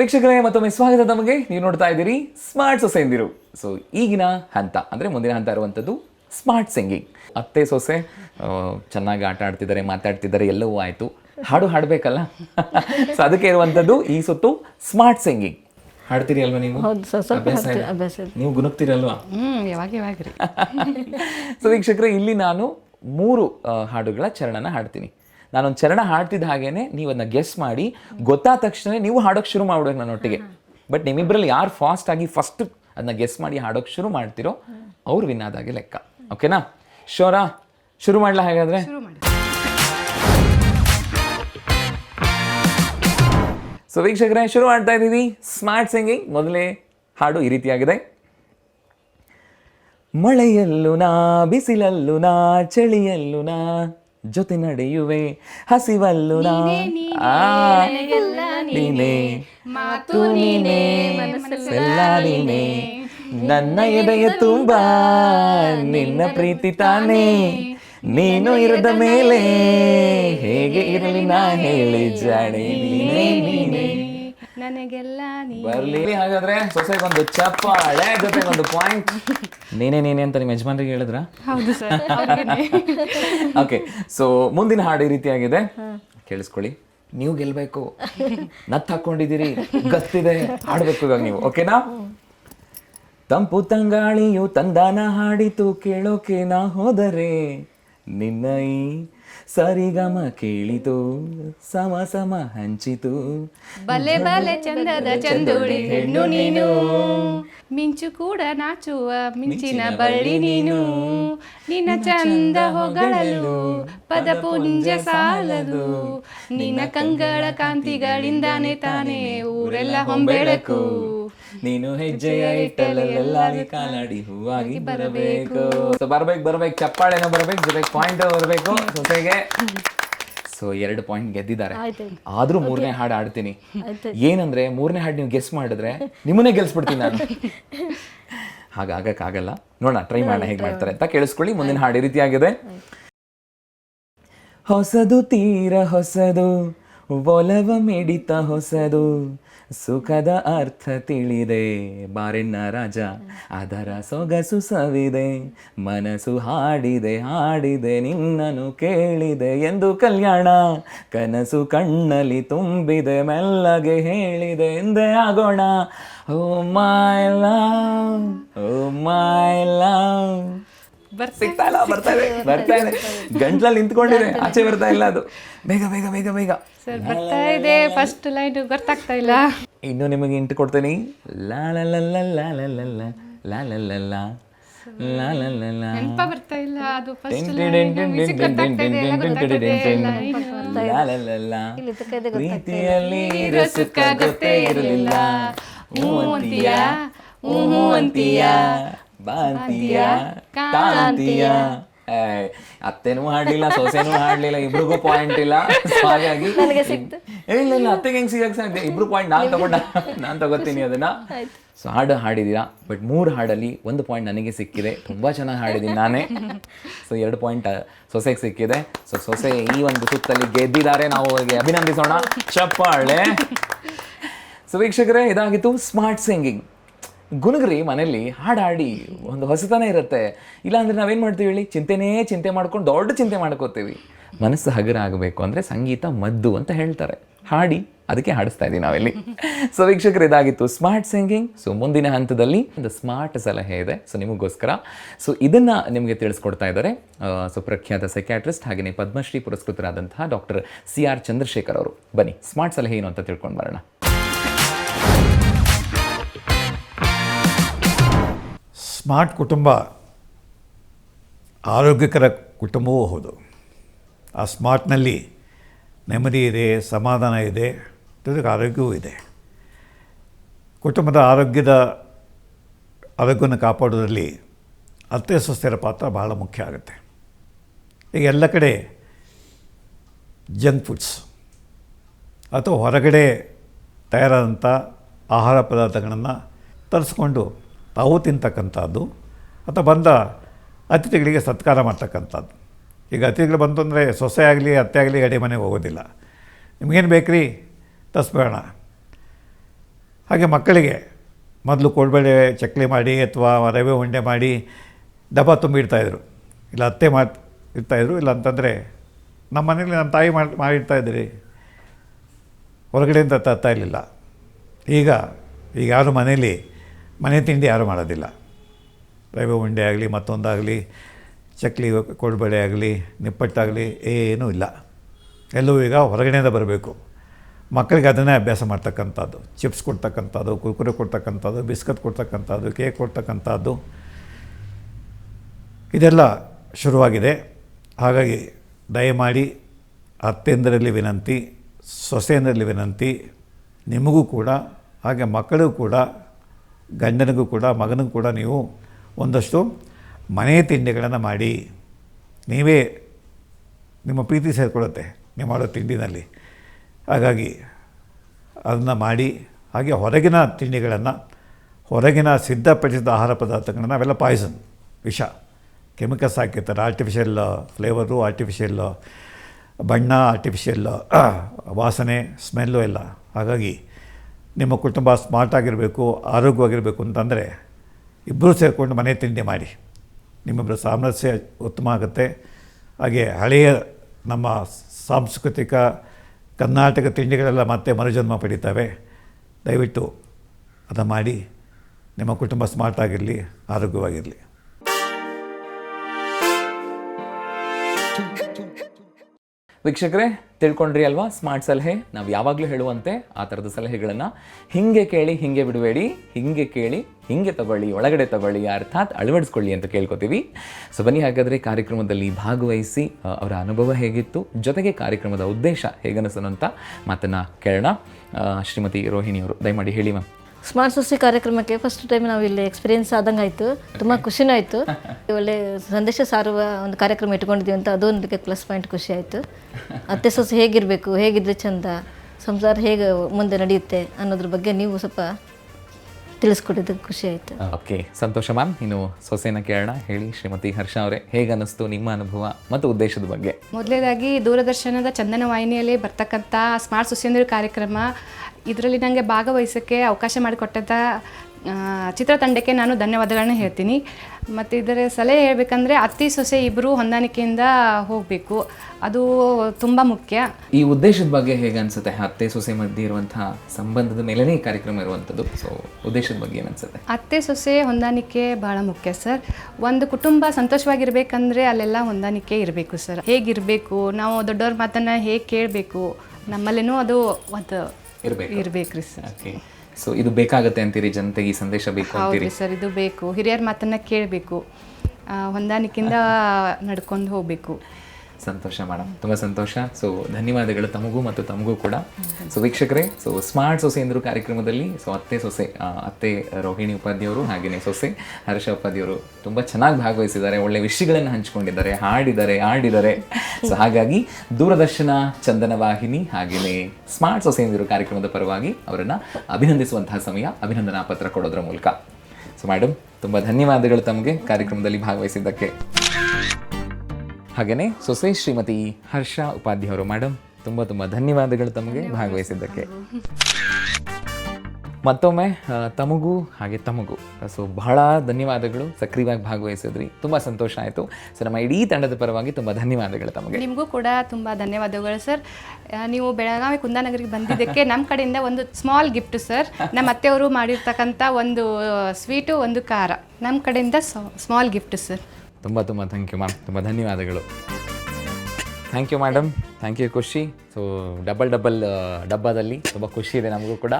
ವೀಕ್ಷಕರೇ ಮತ್ತೊಮ್ಮೆ ಸ್ವಾಗತ ತಮಗೆ. ನೀವು ನೋಡ್ತಾ ಇದ್ದೀರಿ ಸ್ಮಾರ್ಟ್ ಸೊಸೆಂದಿರು ಸೊ ಈಗಿನ ಹಂತ ಅಂದರೆ ಮುಂದಿನ ಹಂತ ಇರುವಂಥದ್ದು ಸ್ಮಾರ್ಟ್ ಸಿಂಗಿಂಗ್ ಅತ್ತೆ ಸೊಸೆ ಚೆನ್ನಾಗಿ ಆಟ ಆಡ್ತಿದ್ದಾರೆ ಮಾತಾಡ್ತಿದ್ದಾರೆ ಎಲ್ಲವೂ ಆಯಿತು. ಹಾಡು ಹಾಡಬೇಕಲ್ಲ? ಸೊ ಅದಕ್ಕೆ ಇರುವಂಥದ್ದು ಈ ಸುತ್ತು ಸ್ಮಾರ್ಟ್ ಸಿಂಗಿಂಗ್ ಹಾಡ್ತೀರಿ ಅಲ್ವಾ ನೀವು. ನೀವು ಗುಣಗ್ತೀರಲ್ವಾ ಸೊ ವೀಕ್ಷಕರೇ ಇಲ್ಲಿ ನಾನು ಮೂರು ಹಾಡುಗಳ ಚರಣನ ಹಾಡ್ತೀನಿ. ನಾನೊಂದು ಚರಣ ಹಾಡ್ತಿದ್ದ ಹಾಗೇನೆ ನೀವು ಅದನ್ನ ಗೆಸ್ ಮಾಡಿ ಗೊತ್ತಾದ ತಕ್ಷಣ ನೀವು ಹಾಡೋಕೆ ಶುರು ಮಾಡ್ಬೇಕು ನನ್ನೊಟ್ಟಿಗೆ. ಬಟ್ ನಿಮ್ಮಿಬ್ಬರಲ್ಲಿ ಯಾರು ಫಾಸ್ಟ್ ಆಗಿ ಫಸ್ಟ್ ಅದನ್ನ ಗೆಸ್ ಮಾಡಿ ಹಾಡೋಕೆ ಶುರು ಮಾಡ್ತಿರೋ ಅವ್ರು ವಿನ್ ಆದಾಗೆ ಲೆಕ್ಕ. ಓಕೆನಾ ಶೋರಾ ಶುರು ಮಾಡ್ಲಾ ಹಾಗಾದ್ರೆ? ಸೊ ವೀಕ್ಷಕರೇ ಶುರು ಮಾಡ್ತಾ ಇದ್ದೀವಿ. ಸ್ಮಾರ್ಟ್ ಸಿಂಗಿಂಗ್ ಮೊದಲೇ ಹಾಡು ಈ ರೀತಿಯಾಗಿದೆ. ಮಳೆಯಲ್ಲೂ ನಾ ಬಿಸಿಲಲ್ಲೂ ನಾ ಚಳಿಯಲ್ಲೂ ನಾ ಜೊತೆ ನಡೆಯುವೆ. ಹಸಿವಲ್ಲು
ಮಾತು ನೀನೇ.
ನನ್ನ ಎದೆಯ ತುಂಬ. ನಿನ್ನ ಪ್ರೀತಿ ತಾನೇ. ನೀನು ಇರದ ಮೇಲೆ ಹೇಗೆ ಇರಲಿ ನಾ ಹೇಳಿ ಜಾಣೆ ನೀನೇ. ನೀನೇ.
ನನಗೆಲ್ಲ
ಬರ್ಲಿ ಹಾಗಾದ್ರೆ ಸೊಸೆಗೊಂದು ಚಪ್ಪಾಳೆ ಜೊತೆಗೊಂದು ಪಾಯಿಂಟ್ ನೀನೇ ನೀನೇ ಅಂತ ನಿಮ್ಮ ಯಜಮಾನ್ರಿಗೆ ಹೇಳಿದ್ರ?
ಹೌದು ಸರ್
ಓಕೆ ಸೊ ಮುಂದಿನ ಹಾಡು ಈ ರೀತಿಯಾಗಿದೆ. ಕೇಳಿಸ್ಕೊಳ್ಳಿ. ನೀವು ಗೆಲ್ಬೇಕು. ನತ್ ಹಾಕೊಂಡಿದ್ದೀರಿ ಗತ್ತಿದೆ. ಹಾಡ್ಬೇಕು ಇವಾಗ ನೀವು ಓಕೆನಾ ತಂಪು ತಂಗಾಳಿಯು ತಂದಾನ ಹಾಡಿತು ಕೇಳೋಕೆ ನಾ ಹೋದರೆ ನಿನ್ನ ಈ ಸರಿಗಮ ಕೇಳಿತು ಸಮ ಸಮ ಹಂಚಿತು.
ಬಲೆ ಬಲೆ ಚಂದದ ಚಂದುಳಿ ಹೆಣ್ಣು ನೀನು ಮಿಂಚು ಕೂಡ ನಾಚುವ ಮಿಂಚಿನ ಬಳ್ಳಿ ನೀನು ನಿನ್ನ ಚಂದ ಹೊಗಳಲು ಪದ ಪುಂಜ ಸಾಲದು ನಿನ್ನ ಕಂಗಳ ಕಾಂತಿಗಳಿಂದಾನೆ ತಾನೇ ಊರೆಲ್ಲ ಹೊಂಬೆಳಕು
ನೀನು ಹೆಜ್ಜೆಯ ಇಟ್ಟಲೆಲ್ಲಾಗಿ ಕಾಲಾಡಿ ಹೂವಾಗಿ ಬರಬೇಕು. ಸೊ ಬರ್ಬೇಕು ಬರ್ಬೇಕು. ಚಪ್ಪಾಳೆನ ಬರ್ಬೇಕು ಜೊತೆಗೆ ಪಾಯಿಂಟ್ ಬರಬೇಕು. ಜೊತೆಗೆ ಸೊ ಎರಡು ಪಾಯಿಂಟ್ ಗೆದ್ದಿದ್ದಾರೆ. ಆದ್ರೂ ಮೂರನೇ ಹಾಡು ಆಡ್ತೀನಿ ಏನಂದ್ರೆ ಮೂರನೇ ಹಾಡು ನೀವು ಗೆಸ್ ಮಾಡಿದ್ರೆ ನಿಮ್ಮನ್ನೇ ಗೆಲ್ಸ್ಬಿಡ್ತೀನಿ ನಾನು. ಹಾಗಾಗಕ್ಕಾಗಲ್ಲ. ನೋಡೋಣ ಟ್ರೈ ಮಾಡೋಣ ಹೇಗೆ ಮಾಡ್ತಾರೆ ಅಂತ ಕೇಳಿಸ್ಕೊಳ್ಳಿ ಮುಂದಿನ ಹಾಡು ಈ ರೀತಿಯಾಗಿದೆ. ಹೊಸದು ತೀರ ಹೊಸದು ಒಲವ ಮಿಡಿತ ಹೊಸದು ಸುಖದ ಅರ್ಥ ತಿಳಿದೆ. ಬಾರೆಣ್ಣ ರಾಜ, ಅದರ ಸೊಗಸು ಸವಿದೆ. ಮನಸ್ಸು ಹಾಡಿದೆ ಹಾಡಿದೆ ನಿನ್ನನು ಕೇಳಿದೆ ಎಂದು ಕಲ್ಯಾಣ. ಕನಸು ಕಣ್ಣಲ್ಲಿ ತುಂಬಿದೆ, ಮೆಲ್ಲಗೆ ಹೇಳಿದೆ ಎಂದೇ ಆಗೋಣ. Oh my love, oh my love. ಸಿಗ್ತಾ ಇಲ್ಲ ಬರ್ತಾ ಇದೆ ಬರ್ತಾ ಇದೆ ಗಂಟ್ಲಲ್ಲಿ ನಿಂತ್ಕೊಂಡಿದೆ ಆಚೆ ಬರ್ತಾ ಇಲ್ಲ ಅದು ಬೇಗ ಬೇಗ ಬೇಗ ಬೇಗ
ಸರ್ ಬರ್ತಾ ಇದೆ ಫಸ್ಟ್ ಲೈನ್ ಗೊತ್ತಾಗ್ತಾ ಇಲ್ಲ
ಇನ್ನು ನಿಮಗೆ ಇಂಟು ಕೊಡ್ತೀನಿ ಲಾ ಲಾ ಲಾ ಲಾ ಲಾ ಲಾ ಲಾ ಲಾ ಲಾ ಲಾ ಲಾ ಲಾ ಲಾ ಲಾ ಲಾ ಲಾ
ನೆನಪ ಬರ್ತಾ ಇಲ್ಲ ಅದು ಫಸ್ಟ್
ಟಿನ್ ಟಿನ್ ಟಿನ್ ಟಿನ್ ಟಿನ್ ಟಿನ್ ಟಿನ್. ಲಾ ಲಾ ಲಾ ಲಾ. ಪ್ರೀತಿಯಲ್ಲಿ ಇರೋ ಸುಖ ಗೊತ್ತೇ ಇರಲಿಲ್ಲ ಹ್ಞೂ ಅಂತೀಯ ಹ್ಞೂ ಅಂತೀಯ ಬಾ ಕಾಂತಿಯಾ. ಅತ್ತೆನೂ ಹಾಡ್ಲಿಲ್ಲ ಸೊಸೆನೂ ಹಾಡ್ಲಿಲ್ಲ ಇಬ್ರಿಗೂ ಪಾಯಿಂಟ್ ಇಲ್ಲ. ಹಾಗಾಗಿ ಇಲ್ಲ ಇಲ್ಲ ಅತ್ತೆಗೆ ಹೆಂಗ್ ಸಿಗಕ್ ಸಾಧ್ಯ? ಇಬ್ರು ಪಾಯಿಂಟ್ ನಾನ್ ತಗೊಂಡ ನಾನ್ ತಗೋತೀನಿ ಅದನ್ನ. ಸೊ ಹಾಡು ಹಾಡಿದೀರಾ ಬಟ್ ಮೂರು ಹಾಡಲ್ಲಿ ಒಂದು ಪಾಯಿಂಟ್ ನನಗೆ ಸಿಕ್ಕಿದೆ. ತುಂಬಾ ಚೆನ್ನಾಗಿ ಹಾಡಿದ್ದೀನಿ ನಾನೇ. ಸೊ ಎರಡು ಪಾಯಿಂಟ್ ಸೊಸೆಗೆ ಸಿಕ್ಕಿದೆ. ಸೊ ಸೊಸೆ ಈ ಒಂದು ಸುತ್ತಲ್ಲಿ ಗೆದ್ದಿದ್ದಾರೆ. ನಾವು ಅವರಿಗೆ ಅಭಿನಂದಿಸೋಣ. ಚಪ್ಪಾಳೆ. ಸೊ ವೀಕ್ಷಕರೇ ಇದಾಗಿತ್ತು ಸ್ಮಾರ್ಟ್ ಸಿಂಗಿಂಗ್ ಗುನುಗ್ರಿ ಮನೇಲಿ ಹಾಡು ಹಾಡಿ ಒಂದು ಹೊಸತನ ಇರುತ್ತೆ. ಇಲ್ಲಾಂದ್ರೆ ನಾವೇನು ಮಾಡ್ತೀವಿ ಹೇಳಿ? ಚಿಂತೆನೇ ಚಿಂತೆ ಮಾಡ್ಕೊಂಡು ದೊಡ್ಡ ಚಿಂತೆ ಮಾಡ್ಕೋತೀವಿ. ಮನಸ್ಸು ಹಗುರ ಆಗಬೇಕು ಅಂದರೆ ಸಂಗೀತ ಮದ್ದು ಅಂತ ಹೇಳ್ತಾರೆ. ಹಾಡಿ, ಅದಕ್ಕೆ ಹಾಡಿಸ್ತಾ ಇದ್ದೀವಿ ನಾವಿಲ್ಲಿ. ಸೊ ವೀಕ್ಷಕರು, ಇದಾಗಿತ್ತು ಸ್ಮಾರ್ಟ್ ಸಿಂಗಿಂಗ್ ಸೊ ಮುಂದಿನ ಹಂತದಲ್ಲಿ ಒಂದು ಸ್ಮಾರ್ಟ್ ಸಲಹೆ ಇದೆ. ಸೊ ನಿಮಗೋಸ್ಕರ. ಸೊ ಇದನ್ನು ನಿಮಗೆ ತಿಳಿಸ್ಕೊಡ್ತಾ ಇದ್ದಾರೆ. ಸೊ ಪ್ರಖ್ಯಾತ ಸೈಕ್ಯಾಟ್ರಿಸ್ಟ್ ಹಾಗೆಯೇ ಪದ್ಮಶ್ರೀ ಪುರಸ್ಕೃತರಾದಂತಹ ಡಾಕ್ಟರ್ ಸಿ ಆರ್ ಚಂದ್ರಶೇಖರ್ ಅವರು. ಬನ್ನಿ ಸ್ಮಾರ್ಟ್ ಸಲಹೆ ಏನು ಅಂತ ತಿಳ್ಕೊಂಡು ಬರೋಣ.
ಸ್ಮಾರ್ಟ್ ಕುಟುಂಬ ಆರೋಗ್ಯಕರ ಕುಟುಂಬವೂ ಹೌದು. ಆ ಸ್ಮಾರ್ಟ್ನಲ್ಲಿ ನೆಮ್ಮದಿ ಇದೆ, ಸಮಾಧಾನ ಇದೆ, ಜೊತೆಗೆ ಆರೋಗ್ಯವೂ ಇದೆ. ಕುಟುಂಬದ ಆರೋಗ್ಯದ ಆರೋಗ್ಯವನ್ನು ಕಾಪಾಡೋದರಲ್ಲಿ ಅತ್ತೆ ಸುಸ್ಥಿರ ಪಾತ್ರ ಬಹಳ ಮುಖ್ಯ ಆಗುತ್ತೆ. ಈಗ ಎಲ್ಲ ಕಡೆ ಜಂಕ್ ಫುಡ್ಸ್ ಅಥವಾ ಹೊರಗಡೆ ತಯಾರಾದಂಥ ಆಹಾರ ಪದಾರ್ಥಗಳನ್ನು ತರಿಸ್ಕೊಂಡು ತಾವು ತಿಂತಕ್ಕಂಥದ್ದು ಅಥವಾ ಬಂದ ಅತಿಥಿಗಳಿಗೆ ಸತ್ಕಾರ ಮಾಡ್ತಕ್ಕಂಥದ್ದು. ಈಗ ಅತಿಥಿಗಳು ಬಂತು ಅಂದರೆ ಸೊಸೆ ಆಗಲಿ, ಅತ್ತೆ ಆಗಲಿ ಅಡಿ ಮನೆಗೆ ಹೋಗೋದಿಲ್ಲ. ನಿಮಗೇನು ಬೇಕ್ರಿ? ತಸ್ಬೇಡ ಹಾಗೆ ಮಕ್ಕಳಿಗೆ ಮೊದಲು ಕೋಡ್ಬೇಳೆ ಚಕ್ಲಿ ಮಾಡಿ ಅಥವಾ ರವೆ ಉಂಡೆ ಮಾಡಿ ಡಬ್ಬ ತುಂಬಿಡ್ತಾಯಿದ್ರು ಇಲ್ಲ ಅತ್ತೆ ಮಾಡಿ ಇರ್ತಾಯಿದ್ರು ಇಲ್ಲ ಅಂತಂದರೆ ನಮ್ಮ ಮನೇಲಿ ನಮ್ಮ ತಾಯಿ ಮಾಡಿ ಮಾಡಿರ್ತಾಯಿದ್ರಿ ಹೊರಗಡೆಯಿಂದ ತರ್ತಾ ಇರಲಿಲ್ಲ. ಈಗ ಈಗ ಯಾರು ಮನೇಲಿ ಮನೆ ತಿಂಡಿ ಯಾರೂ ಮಾಡೋದಿಲ್ಲ. ರವೆ ಉಂಡೆ ಆಗಲಿ, ಮತ್ತೊಂದಾಗಲಿ, ಚಕ್ಲಿ ಕೊಡ್ಬೇಳೆ ಆಗಲಿ, ನಿಪ್ಪಟ್ಟಾಗಲಿ ಏನೂ ಇಲ್ಲ. ಎಲ್ಲವೂ ಈಗ ಹೊರಗಡೆಯಿಂದ ಬರಬೇಕು. ಮಕ್ಕಳಿಗೆ ಅದನ್ನೇ ಅಭ್ಯಾಸ ಮಾಡ್ತಕ್ಕಂಥದ್ದು. ಚಿಪ್ಸ್ ಕೊಡ್ತಕ್ಕಂಥದ್ದು, ಕುರ್ಕುರೆ ಕೊಡ್ತಕ್ಕಂಥದ್ದು, ಬಿಸ್ಕತ್ ಕೊಡ್ತಕ್ಕಂಥದ್ದು, ಕೇಕ್ ಕೊಡ್ತಕ್ಕಂಥದ್ದು. ಇದೆಲ್ಲ ಶುರುವಾಗಿದೆ. ಹಾಗಾಗಿ ದಯಮಾಡಿ ಅತ್ತೆಂದರಲ್ಲಿ ವಿನಂತಿ ಸೊಸೆಯಂದರಲ್ಲಿ ವಿನಂತಿ, ನಿಮಗೂ ಕೂಡ, ಹಾಗೆ ಮಕ್ಕಳಿಗೂ ಕೂಡ ಗಂಡನಿಗೂ ಕೂಡ, ಮಗನಿಗೂ ಕೂಡ ನೀವು ಒಂದಷ್ಟು ಮನೆ ತಿಂಡಿಗಳನ್ನು ಮಾಡಿ, ನೀವೇ ನಿಮ್ಮ ಪ್ರೀತಿ ಸೇರಿಕೊಳ್ಳುತ್ತೆ ನೀವು ಮಾಡೋ ತಿಂಡಿನಲ್ಲಿ. ಹಾಗಾಗಿ ಅದನ್ನು ಮಾಡಿ, ಹಾಗೆ ಹೊರಗಿನ ತಿಂಡಿಗಳನ್ನು, ಹೊರಗಿನ ಸಿದ್ಧಪಡಿಸಿದ ಆಹಾರ ಪದಾರ್ಥಗಳನ್ನು ಅವೆಲ್ಲ ಪಾಯ್ಸನ್, ವಿಷ, ಕೆಮಿಕಲ್ಸ್ ಹಾಕಿರ್ತಾರೆ ಆರ್ಟಿಫಿಷಿಯಲ್ ಫ್ಲೇವರು ಆರ್ಟಿಫಿಷಿಯಲ್ ಬಣ್ಣ ಆರ್ಟಿಫಿಷಿಯಲ್ ವಾಸನೆ ಸ್ಮೆಲ್ಲು ಎಲ್ಲ. ಹಾಗಾಗಿ ನಿಮ್ಮ ಕುಟುಂಬ ಸ್ಮಾರ್ಟ್ ಆಗಿರಬೇಕು, ಆರೋಗ್ಯವಾಗಿರಬೇಕು ಅಂತಂದರೆ ಇಬ್ಬರೂ ಸೇರಿಕೊಂಡು ಮನೆ ತಿಂಡಿ ಮಾಡಿ. ನಿಮ್ಮಿಬ್ಬರ ಸಾಮರಸ್ಯ ಉತ್ತಮ ಆಗುತ್ತೆ. ಹಾಗೆ ಹಳೆಯ ನಮ್ಮ ಸಾಂಸ್ಕೃತಿಕ, ಕರ್ನಾಟಕ ತಿಂಡಿಗಳೆಲ್ಲ ಮತ್ತೆ ಮರುಜನ್ಮ ಪಡೀತವೆ. ದಯವಿಟ್ಟು ಅದನ್ನು ಮಾಡಿ. ನಿಮ್ಮ ಕುಟುಂಬ ಸ್ಮಾರ್ಟ್ ಆಗಿರಲಿ, ಆರೋಗ್ಯವಾಗಿರಲಿ.
ವೀಕ್ಷಕರೇ, ತಿಳ್ಕೊಂಡ್ರಿ ಅಲ್ವಾ? ಸ್ಮಾರ್ಟ್ ಸಲಹೆ. ನಾವು ಯಾವಾಗಲೂ ಹೇಳುವಂತೆ ಆ ಥರದ ಸಲಹೆಗಳನ್ನು ಹಿಂಗೆ ಕೇಳಿ, ಹಿಂಗೆ ಬಿಡಬೇಡಿ, ಹಿಂಗೆ ಕೇಳಿ, ಹಿಂಗೆ ತಗೊಳ್ಳಿ, ಒಳಗಡೆ ತಗೊಳ್ಳಿ, ಅರ್ಥಾತ್ ಅಳವಡಿಸ್ಕೊಳ್ಳಿ ಅಂತ ಕೇಳ್ಕೊತೀವಿ. ಸೊ ಬನ್ನಿ ಹಾಗಾದರೆ ಕಾರ್ಯಕ್ರಮದಲ್ಲಿ ಭಾಗವಹಿಸಿ ಅವರ ಅನುಭವ ಹೇಗಿತ್ತು, ಜೊತೆಗೆ ಕಾರ್ಯಕ್ರಮದ ಉದ್ದೇಶ ಹೇಗನಿಸೋಣ ಅಂತ ಮಾತನ್ನು ಕೇಳೋಣ. ಶ್ರೀಮತಿ ರೋಹಿಣಿಯವರು, ದಯಮಾಡಿ ಹೇಳಿ ಮ್ಯಾಮ್.
ಸ್ಮಾರ್ಟ್ ಸೊಸೆ ಕಾರ್ಯಕ್ರಮಕ್ಕೆ ಫಸ್ಟ್ ಟೈಮ್ ನಾವು ಇಲ್ಲಿ ಎಕ್ಸ್ಪೀರಿಯನ್ಸ್ ಆದಂಗೆ ಆಯಿತು. ತುಂಬ ಖುಷಿನೂ ಆಯಿತು. ಒಳ್ಳೆ ಸಂದೇಶ ಸಾರುವ ಒಂದು ಕಾರ್ಯಕ್ರಮ ಇಟ್ಕೊಂಡಿದ್ದೀವಿ ಅಂತ ಅದು ಒಂದು ಪ್ಲಸ್ ಪಾಯಿಂಟ್ ಖುಷಿ ಆಯಿತು. ಅತ್ತೆ ಸೊಸೆ ಹೇಗಿರಬೇಕು ಹೇಗಿದ್ರೆ ಚಂದ ಸಂಸಾರ ಹೇಗೆ ಮುಂದೆ ನಡೆಯುತ್ತೆ ಅನ್ನೋದ್ರ ಬಗ್ಗೆ ನೀವು ಸ್ವಲ್ಪ ತಿಳಿಸ್ಕೊಟ್ಟಿದ್ದಕ್ಕೆ ಖುಷಿ ಆಯಿತು.
ಓಕೆ ಸಂತೋಷ ಮ್ಯಾಮ್. ಇನ್ನು ಸೊಸೆನ ಕೇಳೋಣ. ಹೇಳಿ ಶ್ರೀಮತಿ ಹರ್ಷ ಅವರೇ ಹೇಗನ್ನಿಸ್ತು ನಿಮ್ಮ ಅನುಭವ ಮತ್ತು ಉದ್ದೇಶದ ಬಗ್ಗೆ?
ಮೊದಲೇದಾಗಿ ದೂರದರ್ಶನದ ಚಂದನ ವಾಹಿನಿಯಲ್ಲಿ ಬರ್ತಕ್ಕಂಥ ಸ್ಮಾರ್ಟ್ ಸುಸೇಂದ್ರ ಕಾರ್ಯಕ್ರಮ ಇದರಲ್ಲಿ ನನಗೆ ಭಾಗವಹಿಸೋಕ್ಕೆ ಅವಕಾಶ ಮಾಡಿಕೊಟ್ಟಂಥ ಚಿತ್ರತಂಡಕ್ಕೆ ನಾನು ಧನ್ಯವಾದಗಳನ್ನ ಹೇಳ್ತೀನಿ. ಮತ್ತು ಇದರ ಸಲಹೆ ಹೇಳಬೇಕಂದ್ರೆ ಅತ್ತಿ ಸೊಸೆ ಇಬ್ಬರು ಹೊಂದಾಣಿಕೆಯಿಂದ ಹೋಗಬೇಕು. ಅದು ತುಂಬ ಮುಖ್ಯ.
ಈ ಉದ್ದೇಶದ ಬಗ್ಗೆ ಹೇಗೆ ಅನ್ಸುತ್ತೆ? ಅತ್ತೆ ಸೊಸೆ ಮಧ್ಯೆ ಇರುವಂತಹ ಸಂಬಂಧದ ಮೇಲೇ ಈ ಕಾರ್ಯಕ್ರಮ ಇರುವಂಥದ್ದು. ಸೊ ಉದ್ದೇಶದ ಬಗ್ಗೆ ಏನು ಅನ್ಸುತ್ತೆ?
ಅತ್ತೆ ಸೊಸೆ ಹೊಂದಾಣಿಕೆ ಬಹಳ ಮುಖ್ಯ ಸರ್ ಒಂದು ಕುಟುಂಬ ಸಂತೋಷವಾಗಿರ್ಬೇಕಂದ್ರೆ ಅಲ್ಲೆಲ್ಲ ಹೊಂದಾಣಿಕೆ ಇರಬೇಕು ಸರ್ ಹೇಗಿರಬೇಕು? ನಾವು ದೊಡ್ಡವ್ರ ಮಾತನ್ನು ಹೇಗೆ ಕೇಳಬೇಕು? ನಮ್ಮಲ್ಲೇನೂ ಅದು ಒಂದು
ಇರಬೇಕು.
ಇರಬೇಕು ರೀ ಸರ್
ಓಕೆ ಸೊ ಇದು ಬೇಕಾಗತ್ತೆ ಅಂತೀರಿ? ಜನತೆಗೆ ಈ ಸಂದೇಶ ಬೇಕು ಅಂತೀರಿ?
ಸರ್, ಇದು ಬೇಕು. ಹಿರಿಯರ ಮಾತನ್ನ ಕೇಳಬೇಕು. ಹೊಂದಾಣಿಕೆಯಿಂದ ನಡ್ಕೊಂಡು ಹೋಗಬೇಕು.
ಸಂತೋಷ ಮೇಡಮ್ ತುಂಬ ಸಂತೋಷ. ಸೊ ಧನ್ಯವಾದಗಳು ತಮಗೂ ಮತ್ತು ತಮಗೂ ಕೂಡ. ಸೊ ವೀಕ್ಷಕರೇ ಸೊ ಸ್ಮಾರ್ಟ್ ಸೊಸೆ ಎಂದರು ಕಾರ್ಯಕ್ರಮದಲ್ಲಿ. ಸೊ ಅತ್ತೆ ಸೊಸೆ ಅತ್ತೆ ರೋಹಿಣಿ ಉಪಾಧ್ಯಾಯವರು ಹಾಗೆಯೇ ಸೊಸೆ ಹರ್ಷ ಉಪಾಧ್ಯಾಯವರು ತುಂಬ ಚೆನ್ನಾಗಿ ಭಾಗವಹಿಸಿದ್ದಾರೆ. ಒಳ್ಳೆ ವಿಷಯಗಳನ್ನು ಹಂಚಿಕೊಂಡಿದ್ದಾರೆ. ಹಾಡಿದ್ದಾರೆ, ಆಡಿದ್ದಾರೆ. ಸೊ ಹಾಗಾಗಿ ದೂರದರ್ಶನ, ಚಂದನ ವಾಹಿನಿ ಹಾಗೆಯೇ ಸ್ಮಾರ್ಟ್ ಸೊಸೆ ಎಂದಿರು ಕಾರ್ಯಕ್ರಮದ ಪರವಾಗಿ ಅವರನ್ನು ಅಭಿನಂದಿಸುವಂತಹ ಸಮಯ ಅಭಿನಂದನಾ ಪತ್ರ ಕೊಡೋದ್ರ ಮೂಲಕ. ಸೊ ಮೇಡಮ್ ತುಂಬ ಧನ್ಯವಾದಗಳು ತಮಗೆ ಕಾರ್ಯಕ್ರಮದಲ್ಲಿ ಭಾಗವಹಿಸಿದ್ದಕ್ಕೆ. ಹಾಗೆಯೇ ಸೊಸೆ ಶ್ರೀಮತಿ ಹರ್ಷ ಉಪಾಧ್ಯಾಯರು ಮೇಡಮ್ ತುಂಬ ತುಂಬ ಧನ್ಯವಾದಗಳು ತಮಗೆ ಭಾಗವಹಿಸಿದ್ದಕ್ಕೆ. ಮತ್ತೊಮ್ಮೆ ತಮಗೂ ಹಾಗೆ ತಮಗೂ ಸೊ ಬಹಳ ಧನ್ಯವಾದಗಳು ಸಕ್ರಿಯವಾಗಿ ಭಾಗವಹಿಸಿದ್ರಿ. ತುಂಬ ಸಂತೋಷ ಆಯಿತು. ಸರ್ ನಮ್ಮ ಇಡೀ ತಂಡದ ಪರವಾಗಿ ತುಂಬ ಧನ್ಯವಾದಗಳು ತಮಗೆ.
ನಿಮಗೂ ಕೂಡ ತುಂಬ ಧನ್ಯವಾದಗಳು ಸರ್ ನೀವು ಬೆಳಗಾವಿ ಕುಂದಾನಗರಿಗೆ ಬಂದಿದ್ದಕ್ಕೆ ನಮ್ಮ ಕಡೆಯಿಂದ ಒಂದು ಸ್ಮಾಲ್ ಗಿಫ್ಟ್ ಸರ್ ನಮ್ಮ ಅತ್ತೆಯವರು ಮಾಡಿರ್ತಕ್ಕಂಥ ಒಂದು ಸ್ವೀಟು ಒಂದು ಖಾರ. ನಮ್ಮ ಕಡೆಯಿಂದ ಸ್ಮಾಲ್ ಗಿಫ್ಟ್ ಸರ್
ತುಂಬ ತುಂಬ ಥ್ಯಾಂಕ್ ಯು ಮ್ಯಾಮ್ ತುಂಬ ಧನ್ಯವಾದಗಳು. Thank you madam thank you ಖುಷಿ. ಸೊ ಡಬಲ್ ಡಬಲ್ ಡಬ್ಬದಲ್ಲಿ ತುಂಬ ಖುಷಿ ಇದೆ ನಮಗೂ ಕೂಡ.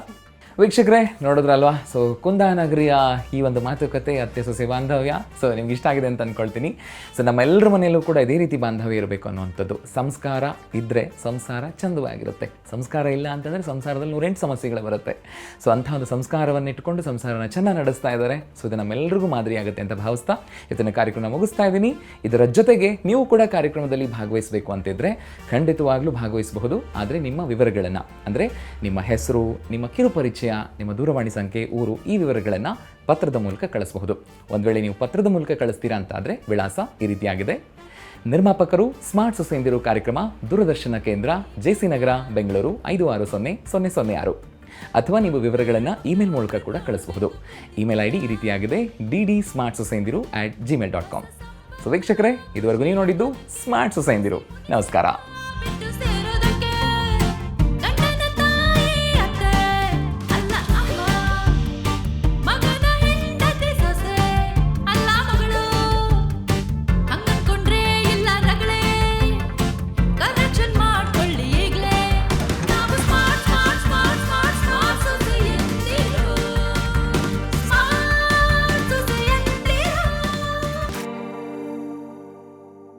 ವೀಕ್ಷಕರೇ, ನೋಡಿದ್ರಲ್ವಾ? ಸೊ ಕುಂದಾನಗರಿಯ ಈ ಒಂದು ಮಾತುಕತೆ ಅತ್ತೆ ಸೊಸೆ ಬಾಂಧವ್ಯ. ಸೊ ನಿಮ್ಗೆ ಇಷ್ಟ ಆಗಿದೆ ಅಂತ ಅಂದ್ಕೊಳ್ತೀನಿ ಸೊ ನಮ್ಮೆಲ್ಲರ ಮನೆಯಲ್ಲೂ ಕೂಡ ಇದೇ ರೀತಿ ಬಾಂಧವ್ಯ ಇರಬೇಕು ಅನ್ನುವಂಥದ್ದು. ಸಂಸ್ಕಾರ ಇದ್ದರೆ ಸಂಸಾರ ಚಂದವಾಗಿರುತ್ತೆ. ಸಂಸ್ಕಾರ ಇಲ್ಲ ಅಂತಂದರೆ ಸಂಸಾರದಲ್ಲಿ ನೂರೆಂಟು ಸಮಸ್ಯೆಗಳು ಬರುತ್ತೆ. ಸೊ ಅಂಥ ಒಂದು ಸಂಸ್ಕಾರವನ್ನು ಇಟ್ಕೊಂಡು ಸಂಸಾರನ ಚೆನ್ನಾಗಿ ನಡೆಸ್ತಾ ಇದ್ದಾರೆ. ಸೊ ಇದು ನಮ್ಮೆಲ್ಲರಿಗೂ ಮಾದರಿ ಆಗುತ್ತೆ ಅಂತ ಭಾವಿಸ್ತಾ ಇದನ್ನು ಕಾರ್ಯಕ್ರಮ ಮುಗಿಸ್ತಾ ಇದ್ದೀನಿ. ಇದರ ಜೊತೆಗೆ ನೀವು ಕೂಡ ಕಾರ್ಯಕ್ರಮದಲ್ಲಿ ಭಾಗವಹಿಸಬೇಕು ಅಂತಿದ್ರೆ ಖಂಡಿತವಾಗ್ಲೂ ಭಾಗವಹಿಸಬಹುದು. ಆದರೆ ನಿಮ್ಮ ವಿವರಗಳನ್ನು, ಅಂದರೆ ನಿಮ್ಮ ಹೆಸರು, ನಿಮ್ಮ ಕಿರು ಪರಿಚಯ, ನಿಮ್ಮ ದೂರವಾಣಿ ಸಂಖ್ಯೆ, ಊರು, ಈ ವಿವರಗಳನ್ನು ಪತ್ರದ ಮೂಲಕ ಕಳಿಸಬಹುದು. ಒಂದು ವೇಳೆ ನೀವು ಪತ್ರದ ಮೂಲಕ ಕಳಿಸ್ತೀರಾ ಅಂತ ಆದರೆ ವಿಳಾಸ ಈ ರೀತಿಯಾಗಿದೆ. ನಿರ್ಮಾಪಕರು, ಸ್ಮಾರ್ಟ್ ಸೊಸೆಂದಿರು ಕಾರ್ಯಕ್ರಮ, ದೂರದರ್ಶನ ಕೇಂದ್ರ ಜೆಸಿ ನಗರ, ಬೆಂಗಳೂರು, ಐದು ಆರು ಸೊನ್ನೆ ಸೊನ್ನೆ ಸೊನ್ನೆ ಆರು. ಅಥವಾ ನೀವು ವಿವರಗಳನ್ನು ಇಮೇಲ್ ಮೂಲಕ ಕೂಡ ಕಳಿಸಬಹುದು. ಇಮೇಲ್ ಐ ಡಿ ಈ ರೀತಿಯಾಗಿದೆ D D smart ಸೊಸೆಂದಿರು at Gmail dot com so ವೀಕ್ಷಕರೇ, ಇದುವರೆಗೂ ನೀವು ನೋಡಿದ್ದು ಸ್ಮಾರ್ಟ್ ಸೊಸೆಂದಿರು. ನಮಸ್ಕಾರ.